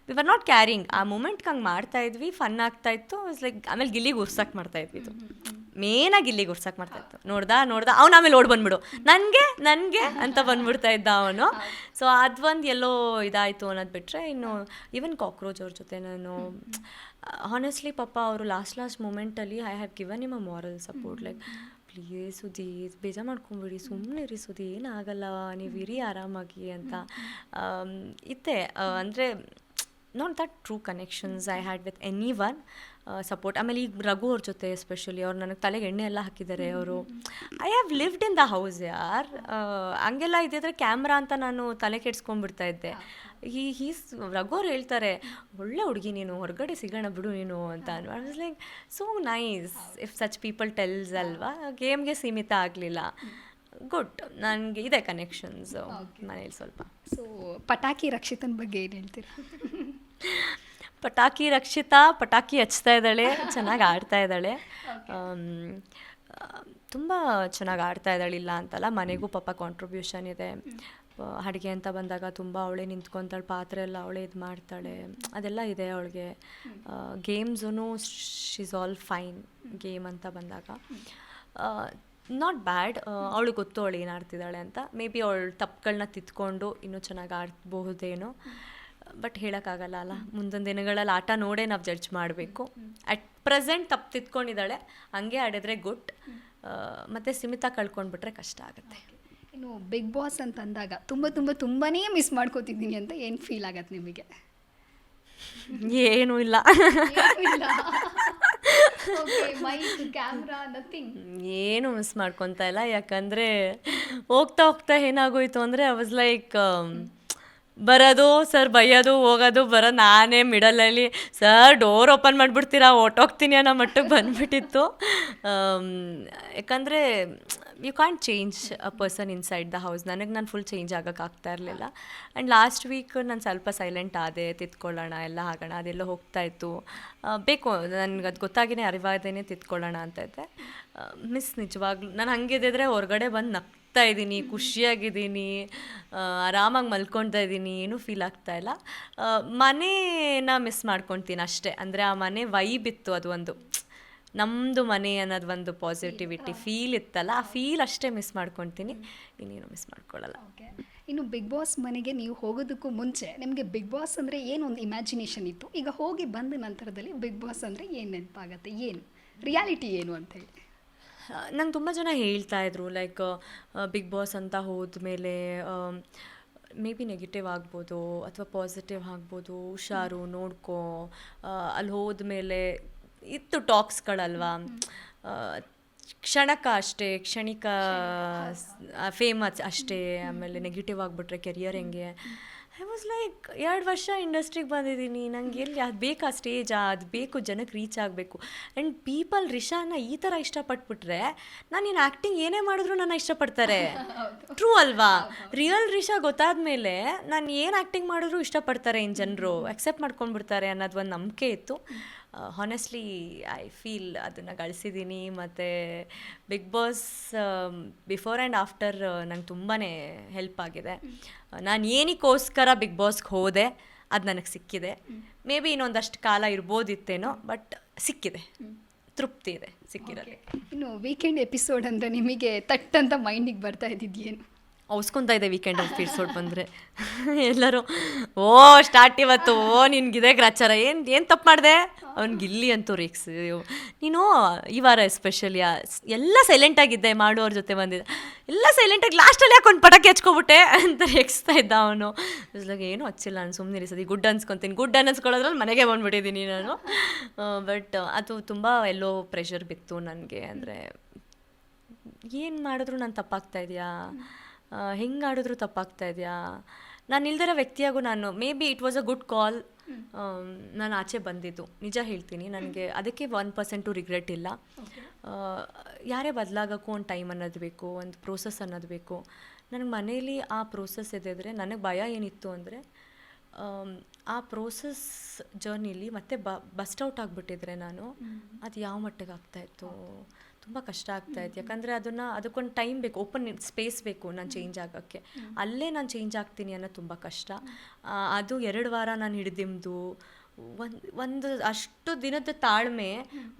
ವಿ ಆರ್ ನಾಟ್ ಕ್ಯಾರಿಂಗ್ ಆ ಮೂಮೆಂಟ್ಗೆ ಹಂಗೆ ಮಾಡ್ತಾ ಇದ್ವಿ ಫನ್ ಆಗ್ತಾ ಇತ್ತು. ಲೈಕ್ ಆಮೇಲೆ ಗಿಲ್ಲಿಗೆ ಉರ್ಸಕ್ಕೆ ಮಾಡ್ತಾ ಇದ್ವಿ ಇದು. ಮೇನಾಗಿ ಇಲ್ಲಿಗೆ ಉರ್ಸಕ್ಕೆ ಮಾಡ್ತಾ ಇತ್ತು. ನೋಡ್ದ ನೋಡ್ದ, ಅವ್ನು ಆಮೇಲೆ ಓಡ್ ಬಂದ್ಬಿಡು. ನನಗೆ ನನಗೆ ಅಂತ ಬಂದ್ಬಿಡ್ತಾ ಇದ್ದ ಅವನು. ಸೊ ಅದೊಂದು ಎಲ್ಲೋ ಇದಾಯಿತು ಅನ್ನೋದು ಬಿಟ್ಟರೆ ಇನ್ನು ಈವನ್ ಕಾಕ್ರೋಚ್ ಅವ್ರ ಜೊತೆ ನಾನು ಹಾನೆಸ್ಟ್ಲಿ ಪಾಪ ಅವರು ಲಾಸ್ಟ್ ಲಾಸ್ಟ್ ಮೂಮೆಂಟಲ್ಲಿ I have given him a moral support like please ಸುದಿ ಬೇಜಾರು ಮಾಡ್ಕೊಂಬಿಡಿ ಸುಮ್ಮನೆ ಇರಿ ಸುದಿ, ಏನಾಗಲ್ಲ, ನೀವು ಇರಿ ಆರಾಮಾಗಿ ಅಂತ. ಇತ್ತೆ ಅಂದರೆ not that true connections I had with any one support ಆಮೇಲೆ ಈಗ ರಘು ಅವ್ರ ಜೊತೆ ಎಸ್ಪೆಷಲಿ ಅವ್ರು ನನಗೆ ತಲೆಗೆ ಎಣ್ಣೆ ಎಲ್ಲ ಹಾಕಿದ್ದಾರೆ ಅವರು. I have lived in the house ಯಾರ್? ಹಂಗೆಲ್ಲ ಇದ್ದಿದ್ರೆ ಕ್ಯಾಮ್ರಾ ಅಂತ ನಾನು ತಲೆ ಕೆಡ್ಸ್ಕೊಂಡ್ಬಿಡ್ತಾ ಇದ್ದೆ. ಈ ಹೀಸ್ ರಘು ಅವ್ರು ಹೇಳ್ತಾರೆ ಒಳ್ಳೆ ಹುಡುಗಿ ನೀನು ಹೊರಗಡೆ ಸಿಗೋಣ ಬಿಡು ನೀನು ಅಂತ. Was like so nice if such people tells ಅಲ್ವಾ? ಗೇಮ್ಗೆ ಸೀಮಿತ ಆಗಲಿಲ್ಲ. ಗುಡ್ ನನಗೆ ಇದೆ ಕನೆಕ್ಷನ್ಸ್ ಮನೇಲಿ ಸ್ವಲ್ಪ. ಸೊ ಪಟಾಕಿ ರಕ್ಷಿತನ ಬಗ್ಗೆ ಏನು ಹೇಳ್ತೀರಾ? ಪಟಾಕಿ ರಕ್ಷಿತಾ ಪಟಾಕಿ ಹಚ್ತಾ ಇದ್ದಾಳೆ ಚೆನ್ನಾಗಿ ಆಡ್ತಾ ಇದ್ದಾಳೆ. ತುಂಬ ಚೆನ್ನಾಗಿ ಆಡ್ತಾ ಇದ್ದಾಳೆ ಇಲ್ಲ ಅಂತಲ್ಲ ಮನೆಗೂ ಪಾಪ ಕಾಂಟ್ರಿಬ್ಯೂಷನ್ ಇದೆ. ಅಡುಗೆ ಅಂತ ಬಂದಾಗ ತುಂಬ ಅವಳೇ ನಿಂತ್ಕೊತಾಳೆ ಪಾತ್ರೆ ಎಲ್ಲ ಅವಳೇ ಇದು ಮಾಡ್ತಾಳೆ. ಅದೆಲ್ಲ ಇದೆ ಅವಳಿಗೆ. ಗೇಮ್ಸೂ ಶೀಸ್ ಆಲ್ ಫೈನ್ ಗೇಮ್ ಅಂತ ಬಂದಾಗ. ನಾಟ್ ಬ್ಯಾಡ್ ಅವಳು ಗೊತ್ತು ಅವಳು ಏನು ಆಡ್ತಿದ್ದಾಳೆ ಅಂತ. ಮೇ ಬಿ ಅವಳು ತಪ್ಪುಗಳನ್ನ ತಿತ್ಕೊಂಡು ಇನ್ನೂ ಚೆನ್ನಾಗಿ ಆಡ್ಬಹುದೇನೋ. ಬಟ್ ಹೇಳೋಕ್ಕಾಗಲ್ಲ ಅಲ್ಲ. ಮುಂದಿನ ದಿನಗಳಲ್ಲಿ ಆಟ ನೋಡೇ ನಾವು ಜಡ್ಜ್ ಮಾಡಬೇಕು. ಅಟ್ ಪ್ರೆಸೆಂಟ್ ತಪ್ಪು ತಿದ್ಕೊಂಡಿದ್ದಾಳೆ. ಹಂಗೆ ಆಡಿದ್ರೆ ಗುಟ್ ಮತ್ತು ಸೀಮಿತ ಕಳ್ಕೊಂಡ್ಬಿಟ್ರೆ ಕಷ್ಟ ಆಗುತ್ತೆ. ಇನ್ನು ಬಿಗ್ ಬಾಸ್ ಅಂತ ಅಂದಾಗ ತುಂಬ ತುಂಬ ತುಂಬಾ ಮಿಸ್ ಮಾಡ್ಕೋತಿದ್ದೀನಿ ಅಂತ ಏನು ಫೀಲ್ ಆಗತ್ತೆ ನಿಮಗೆ? ಏನೂ ಇಲ್ಲ. ಏನು ಮಿಸ್ ಮಾಡ್ಕೊತಾ ಇಲ್ಲ. ಯಾಕಂದರೆ ಹೋಗ್ತಾ ಹೋಗ್ತಾ ಏನಾಗೋಯ್ತು ಅಂದರೆ ಐ ವಾಸ್ ಲೈಕ್ ಬರೋದು, ಸರ್ ಬೈಯೋದು, ಹೋಗೋದು ಬರೋದು ನಾನೇ ಮಿಡಲಲ್ಲಿ. ಸರ್ ಡೋರ್ ಓಪನ್ ಮಾಡಿಬಿಡ್ತೀರಾ ಹೊಟ್ಟೋಗ್ತೀನಿ ಅನ್ನೋ ಮಟ್ಟಕ್ಕೆ ಬಂದ್ಬಿಟ್ಟಿತ್ತು. ಯಾಕಂದರೆ you can change a person inside the house ನನಗೆ ನಾನು ಫುಲ್ ಚೇಂಜ್ ಆಗೋಕೆ ಆಗ್ತಾ ಇರಲಿಲ್ಲ. ಆ್ಯಂಡ್ ಲಾಸ್ಟ್ ವೀಕ್ ನಾನು ಸ್ವಲ್ಪ ಸೈಲೆಂಟ್ ಆದೆ ತಿತ್ಕೊಳ್ಳೋಣ ಎಲ್ಲ ಆಗೋಣ, ಅದೆಲ್ಲ ಹೋಗ್ತಾ ಇತ್ತು. ಬೇಕು, ನನಗೆ ಅದು ಗೊತ್ತಾಗಿನೇ ಅರಿವಾದೇನೆ ತಿತ್ಕೊಳ್ಳೋಣ ಅಂತ ಇದ್ದೆ. ಮಿಸ್ ನಿಜವಾಗ್ಲೂ, ನಾನು ಹಂಗಿದ್ದಿದ್ರೆ ಹೊರಗಡೆ ಬಂದು ನಗ್ತಾ ಇದ್ದೀನಿ ಖುಷಿಯಾಗಿದ್ದೀನಿ ಆರಾಮಾಗಿ ಮಲ್ಕೊಳ್ತಾ ಇದ್ದೀನಿ ಏನೂ ಫೀಲ್ ಆಗ್ತಾ ಇಲ್ಲ. ಮನೇನ ಮಿಸ್ ಮಾಡ್ಕೊತೀನಿ ಅಷ್ಟೇ. ಅಂದರೆ ಆ ಮನೆ ವೈಬ್ ಇತ್ತು ಅದು ಒಂದು. ನಮ್ಮದು ಮನೆ ಅನ್ನೋದು ಒಂದು ಪಾಸಿಟಿವಿಟಿ ಫೀಲ್ ಇತ್ತಲ್ಲ ಆ ಫೀಲ್ ಅಷ್ಟೇ ಮಿಸ್ ಮಾಡ್ಕೊತೀನಿ. ಇನ್ನೇನು ಮಿಸ್ ಮಾಡ್ಕೊಳ್ಳಲ್ಲ. ಓಕೆ. ಇನ್ನು ಬಿಗ್ ಬಾಸ್ ಮನೆಗೆ ನೀವು ಹೋಗೋದಕ್ಕೂ ಮುಂಚೆ ನಿಮಗೆ ಬಿಗ್ ಬಾಸ್ ಅಂದರೆ ಒಂದು ಇಮ್ಯಾಜಿನೇಷನ್ ಇತ್ತು? ಈಗ ಹೋಗಿ ಬಂದ ನಂತರದಲ್ಲಿ ಬಿಗ್ ಬಾಸ್ ಅಂದರೆ ಏನು ನೆನಪಾಗತ್ತೆ? ಏನು? ರಿಯಾಲಿಟಿ ಏನು ಅಂತ ಹೇಳಿ. ನಂಗೆ ತುಂಬ ಜನ ಹೇಳ್ತಾ ಇದ್ರು ಲೈಕ್ ಬಿಗ್ ಬಾಸ್ ಅಂತ ಹೋದ್ಮೇಲೆ ಮೇ ಬಿ ನೆಗೆಟಿವ್ ಆಗ್ಬೋದು ಅಥವಾ ಪಾಸಿಟಿವ್ ಆಗ್ಬೋದು ಹುಷಾರು ನೋಡ್ಕೋ ಅಲ್ಲಿ ಹೋದ್ಮೇಲೆ ಇತ್ತು ಟಾಕ್ಸ್ಗಳಲ್ವಾ ಕ್ಷಣಕ ಅಷ್ಟೇ ಕ್ಷಣಿಕ ಫೇಮಸ್ ಅಷ್ಟೇ ಆಮೇಲೆ ನೆಗೆಟಿವ್ ಆಗಿಬಿಟ್ರೆ ಕೆರಿಯರ್ ಹೆಂಗೆ? ಐ ವಾಸ್ ಲೈಕ್ ಎರಡು ವರ್ಷ ಇಂಡಸ್ಟ್ರಿಗೆ ಬಂದಿದ್ದೀನಿ ನಂಗೆ ಎಲ್ಲಿ ಅದು ಬೇಕಾ ಸ್ಟೇಜ್ ಅದು ಬೇಕು ಜನಕ್ಕೆ ರೀಚ್ ಆಗಬೇಕು. ಆ್ಯಂಡ್ ಪೀಪಲ್ ರಿಷಾನ ಈ ಥರ ಇಷ್ಟಪಟ್ಬಿಟ್ರೆ ನಾನು ಇನ್ನು ಆ್ಯಕ್ಟಿಂಗ್ ಏನೇ ಮಾಡಿದ್ರು ನನ್ನ ಇಷ್ಟಪಡ್ತಾರೆ. ಟ್ರೂ ಅಲ್ವಾ? ರಿಯಲ್ ರಿಷಾ ಗೊತ್ತಾದ ಮೇಲೆ ನಾನು ಏನು ಆ್ಯಕ್ಟಿಂಗ್ ಮಾಡಿದ್ರು ಇಷ್ಟಪಡ್ತಾರೆ ಇನ್ನು ಜನರು ಅಕ್ಸೆಪ್ಟ್ ಮಾಡ್ಕೊಂಡ್ಬಿಡ್ತಾರೆ ಅನ್ನೋದು ಒಂದು ನಂಬಿಕೆ ಇತ್ತು. ಹಾನೆಸ್ಟ್ಲಿ ಐ ಫೀಲ್ ಅದನ್ನು ಗಳಿಸಿದ್ದೀನಿ ಮತ್ತು Bigg Boss before and after ನಂಗೆ ತುಂಬಾ ಹೆಲ್ಪ್ ಆಗಿದೆ. ನಾನು ಏನಕ್ಕೋಸ್ಕರ ಬಿಗ್ ಬಾಸ್ಗೆ ಹೋದೆ ಅದು ನನಗೆ ಸಿಕ್ಕಿದೆ. ಮೇ ಬಿ ಇನ್ನೊಂದಷ್ಟು ಕಾಲ ಇರ್ಬೋದಿತ್ತೇನೋ ಬಟ್ ಸಿಕ್ಕಿದೆ. ತೃಪ್ತಿ ಇದೆ ಸಿಕ್ಕಿರೋದು. ಇನ್ನು ವೀಕೆಂಡ್ ಎಪಿಸೋಡ್ ಅಂದರೆ ನಿಮಗೆ ತಟ್ ಅಂತ ಮೈಂಡಿಗೆ ಬರ್ತಾ ಇದ್ದಿದ್ದೇನು ಅವಸ್ಕೊಂತ ಇದೆ ವೀಕೆಂಡ್ ಎಪಿಸೋಡ್ ಬಂದರೆ. ಎಲ್ಲರೂ, ಓ ಸ್ಟಾರ್ಟ್ ಇವತ್ತು, ಓ ನಿನ್ಗಿದೆ ಗ್ರಾಚಾರ. ಏನು ಏನು ತಪ್ಪು ಮಾಡಿದೆ? ಅವ್ನಿಗೆ, ಇಲ್ಲಿ ಅಂತೂ ರೇಕ್ಸ್ ನೀನು ಈ ವಾರ ಎಸ್ಪೆಷಲಿ ಎಲ್ಲ ಸೈಲೆಂಟಾಗಿದ್ದೆ ಮಾಡುವವ್ರ ಜೊತೆ ಬಂದಿದ್ದೆ. ಎಲ್ಲ ಸೈಲೆಂಟಾಗಿ ಲಾಸ್ಟಲ್ಲಿ ಯಾಕೆ ಒಂದು ಪಟಾಕಿ ಹಚ್ಕೊಬಿಟ್ಟೆ ಅಂತ ರೇಕ್ಸ್ತಾ ಇದ್ದ ಅವನು. ಅದ್ರಾಗೆ ಏನೂ ಹಚ್ಚಿಲ್ಲ ನಾನು ಸುಮ್ಮನೆ ಇರಿಸೋದು ಗುಡ್ ಅನ್ಸ್ಕೊತೀನಿ. ಗುಡ್ ಅನ್ನಿಸ್ಕೊಳ್ಳೋದ್ರಲ್ಲಿ ಮನೆಗೆ ಬಂದ್ಬಿಟ್ಟಿದ್ದೀನಿ ನಾನು. ಬಟ್ ಅದು ತುಂಬ ಎಲ್ಲೋ ಪ್ರೆಷರ್ ಬಿತ್ತು ನನಗೆ. ಅಂದರೆ, ಏನು ಮಾಡಿದ್ರು ನಾನು ತಪ್ಪಾಗ್ತಾ ಇದೆಯಾ? ಹೆಂಗೆ ಆಡಿದ್ರು ತಪ್ಪಾಗ್ತಾ ಇದೆಯಾ? ನಾನು ಇಲ್ದಿರೋ ವ್ಯಕ್ತಿಯಾಗೂ ನಾನು maybe it was a good call ನಾನು ಆಚೆ ಬಂದಿದ್ದು. ನಿಜ ಹೇಳ್ತೀನಿ ನನಗೆ ಅದಕ್ಕೆ ಒನ್ ಪರ್ಸೆಂಟು ರಿಗ್ರೆಟ್ ಇಲ್ಲ. ಯಾರೇ ಬದಲಾಗೋಕ್ಕೂ ಒಂದು ಟೈಮ್ ಅನ್ನೋದು ಬೇಕು ಒಂದು ಪ್ರೋಸೆಸ್ ಅನ್ನೋದು ಬೇಕು. ನನಗೆ ಮನೇಲಿ ಆ ಪ್ರೋಸೆಸ್ ಇದ್ದಿದ್ರೆ ನನಗೆ ಭಯ ಏನಿತ್ತು ಅಂದರೆ ಆ ಪ್ರೋಸೆಸ್ ಜರ್ನಿಲಿ ಮತ್ತೆ ಬ ಬಸ್ಟ್ ಔಟ್ ಆಗಿಬಿಟ್ಟಿದ್ರೆ ನಾನು ಅದು ಯಾವ ಮಟ್ಟಿಗೆ ಆಗ್ತಾಯಿತ್ತು ತುಂಬ ಕಷ್ಟ ಆಗ್ತಾ ಇತ್ತು. ಯಾಕಂದರೆ ಅದನ್ನು ಅದಕ್ಕೊಂದು ಟೈಮ್ ಬೇಕು ಓಪನ್ ಸ್ಪೇಸ್ ಬೇಕು ನಾನು ಚೇಂಜ್ ಆಗೋಕ್ಕೆ. ಅಲ್ಲೇ ನಾನು ಚೇಂಜ್ ಆಗ್ತೀನಿ ಅನ್ನೋದು ತುಂಬ ಕಷ್ಟ. ಅದು ಎರಡು ವಾರ ನಾನು ಹಿಡಿದಿಮ್ದು. ಒಂದು ಒಂದು ಅಷ್ಟು ದಿನದ ತಾಳ್ಮೆ,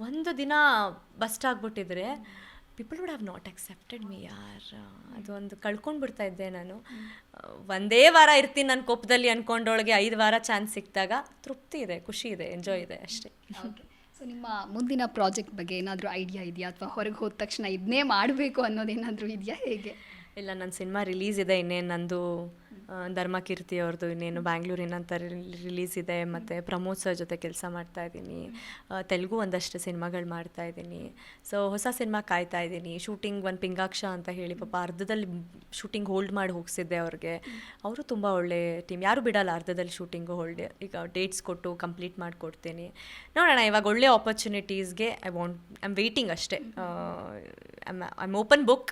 ಒಂದು ದಿನ bust ಆಗಿಬಿಟ್ಟಿದ್ರೆ people would have not accepted me ಯಾರ್? ಕಳ್ಕೊಂಡು ಬಿಡ್ತಾ ಇದ್ದೆ ನಾನು. ಒಂದೇ ವಾರ ಇರ್ತೀನಿ ನನ್ನ ಕೋಪದಲ್ಲಿ ಅಂದ್ಕೊಂಡೊಳಗೆ ಐದು ವಾರ ಚಾನ್ಸ್ ಸಿಕ್ಕಿದಾಗ ತೃಪ್ತಿ ಇದೆ, ಖುಷಿ ಇದೆ ಎಂಜಾಯ್ ಇದೆ ಅಷ್ಟೇ. ಸೊ ನಿಮ್ಮ ಮುಂದಿನ ಪ್ರಾಜೆಕ್ಟ್ ಬಗ್ಗೆ ಏನಾದರೂ ಐಡಿಯಾ ಇದೆಯಾ? ಅಥವಾ ಹೊರಗೆ ಹೋದ ತಕ್ಷಣ ಇದನ್ನೇ ಮಾಡಬೇಕು ಅನ್ನೋದೇನಾದರೂ ಇದೆಯಾ ಹೇಗೆ? ಇಲ್ಲ ನನ್ನ ಸಿನಿಮಾ ರಿಲೀಸ್ ಇದೆ ಇನ್ನೇನು ನಂದು ಧರ್ಮಕೀರ್ತಿ ಅವ್ರದ್ದು ಇನ್ನೇನು ಬ್ಯಾಂಗ್ಳೂರಿನಂತ ರಿಲೀಸ್ ಇದೆ, ಮತ್ತು ಪ್ರಮೋದ್ ಸರ್ ಜೊತೆ ಕೆಲಸ ಮಾಡ್ತಾ ಇದ್ದೀನಿ. ತೆಲುಗು ಒಂದಷ್ಟು ಸಿನಿಮಾಗಳು ಮಾಡ್ತಾ ಇದ್ದೀನಿ. ಸೊ ಹೊಸ ಸಿನಿಮಾ ಕಾಯ್ತಾ ಇದ್ದೀನಿ. ಶೂಟಿಂಗ್ ಒಂದು ಪಿಂಗಾಕ್ಷ ಅಂತ ಹೇಳಿ ಪಾಪ ಅರ್ಧದಲ್ಲಿ ಶೂಟಿಂಗ್ ಹೋಲ್ಡ್ ಮಾಡಿ ಹೋಗಿಸಿದ್ದೆ ಅವ್ರಿಗೆ. ಅವರು ತುಂಬ ಒಳ್ಳೆ ಟೀಮ್ ಯಾರು ಬಿಡಲ್ಲ ಅರ್ಧದಲ್ಲಿ ಶೂಟಿಂಗು ಹೋಲ್ಡ್ ಈಗ ಡೇಟ್ಸ್ ಕೊಟ್ಟು ಕಂಪ್ಲೀಟ್ ಮಾಡಿಕೊಡ್ತೀನಿ. ನೋಡೋಣ, ಇವಾಗ ಒಳ್ಳೆ ಆಪರ್ಚುನಿಟೀಸ್ಗೆ I want I am waiting ಅಷ್ಟೇ. ಐ ಆಮ್ ಓಪನ್ ಬುಕ್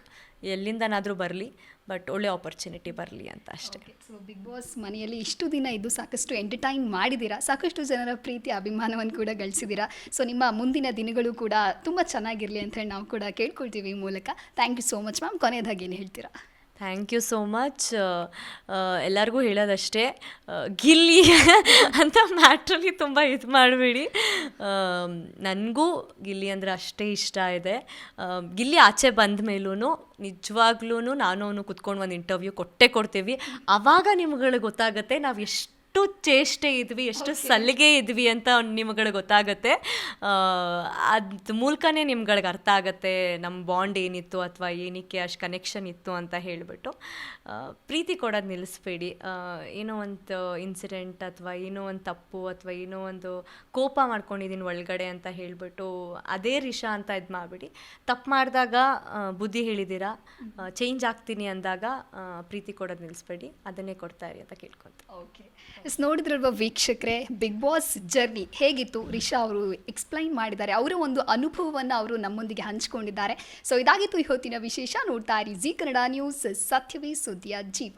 ಎಲ್ಲಿಂದನಾದರೂ ಬರಲಿ. ಬಟ್ ಒಳ್ಳೆ ಆಪರ್ಚುನಿಟಿ ಬರಲಿ ಅಂತ ಅಷ್ಟೇ. ಸೊ ಬಿಗ್ ಬಾಸ್ ಮನೆಯಲ್ಲಿ ಇಷ್ಟು ದಿನ ಇದ್ದು ಸಾಕಷ್ಟು ಎಂಟರ್ಟೈನ್ ಮಾಡಿದ್ದೀರಾ? ಸಾಕಷ್ಟು ಜನರ ಪ್ರೀತಿ ಅಭಿಮಾನವನ್ನು ಕೂಡ ಗಳಿಸಿದ್ದೀರಾ? ಸೊ ನಿಮ್ಮ ಮುಂದಿನ ದಿನಗಳು ಕೂಡ ತುಂಬ ಚೆನ್ನಾಗಿರಲಿ ಅಂತ ಹೇಳಿ ನಾವು ಕೂಡ ಕೇಳ್ಕೊಳ್ತೀವಿ ಈ ಮೂಲಕ. Thank you so much ma'am ಕೊನೆಯದಾಗಿ ಏನು ಹೇಳ್ತೀರಾ? Thank you so much. ಎಲ್ಲರಿಗೂ ಹೇಳೋದಷ್ಟೇ ಗಿಲ್ಲಿ ಅಂತ ಮ್ಯಾಟ್ರಲ್ಲಿ ತುಂಬ ಇದು ಮಾಡಬೇಡಿ. ನನಗೂ ಗಿಲ್ಲಿ ಅಂದರೆ ಅಷ್ಟೇ ಇಷ್ಟ ಇದೆ. ಗಿಲ್ಲಿ ಆಚೆ ಬಂದ ಮೇಲೂ ನಿಜವಾಗ್ಲೂ ನಾನು ಅವನು ಕುತ್ಕೊಂಡು ಒಂದು ಇಂಟರ್ವ್ಯೂ ಕೊಟ್ಟೇ ಕೊಡ್ತೀವಿ. ಆವಾಗ ನಿಮ್ಗಳಿಗೆ ಗೊತ್ತಾಗುತ್ತೆ ನಾವು ಎಷ್ಟು ಚೇಷ್ಟೆ ಇದ್ವಿ ಎಷ್ಟು ಸಲಿಗೆ ಇದ್ವಿ ಅಂತ ನಿಮ್ಗಳು ಗೊತ್ತಾಗುತ್ತೆ. ಅದ್ರ ಮೂಲಕನೇ ನಿಮ್ಗಳಿಗೆ ಅರ್ಥ ಆಗುತ್ತೆ ನಮ್ಮ ಬಾಂಡ್ ಏನಿತ್ತು ಅಥವಾ ಏನಕ್ಕೆ ಅಷ್ಟು ಕನೆಕ್ಷನ್ ಇತ್ತು ಅಂತ ಹೇಳಿಬಿಟ್ಟು. ಪ್ರೀತಿ ಕೊಡೋದು ನಿಲ್ಲಿಸ್ಬೇಡಿ ಏನೋ ಒಂದು ಇನ್ಸಿಡೆಂಟ್ ಅಥವಾ ಏನೋ ಒಂದು ತಪ್ಪು ಅಥವಾ ಏನೋ ಒಂದು ಕೋಪ ಮಾಡ್ಕೊಂಡಿದ್ದೀನಿ ಒಳಗಡೆ ಅಂತ ಹೇಳಿಬಿಟ್ಟು ಅದೇ ರಿಷಾ ಅಂತ ಇದು ಮಾಡಿಬಿಡಿ. ತಪ್ಪು ಮಾಡಿದಾಗ ಬುದ್ಧಿ ಹೇಳಿದ್ದೀರಾ ಚೇಂಜ್ ಆಗ್ತೀನಿ ಅಂದಾಗ ಪ್ರೀತಿ ಕೊಡೋದು ನಿಲ್ಲಿಸ್ಬೇಡಿ ಅದನ್ನೇ ಕೊಡ್ತಾ ಇರಿ ಅಂತ ಕೇಳ್ಕೊತ. ಓಕೆ ಎಸ್ ನೋಡಿದ್ರಲ್ವ ವೀಕ್ಷಕರೇ? ಬಿಗ್ ಬಾಸ್ ಜರ್ನಿ ಹೇಗಿತ್ತು? ರಿಷಾ ಅವರು ಎಕ್ಸ್ಪ್ಲೈನ್ ಮಾಡಿದ್ದಾರೆ. ಅವರ ಒಂದು ಅನುಭವವನ್ನು ಅವರು ನಮ್ಮೊಂದಿಗೆ ಹಂಚಿಕೊಂಡಿದ್ದಾರೆ. ಸೊ ಇದಾಗಿತ್ತು ಇವತ್ತಿನ ವಿಶೇಷ. ನೋಡ್ತಾ ಇರಿ ಜಿ ಕನ್ನಡ ನ್ಯೂಸ್ ಸತ್ಯವೇ ಸುದ್ದಿಯ ಜೀವ.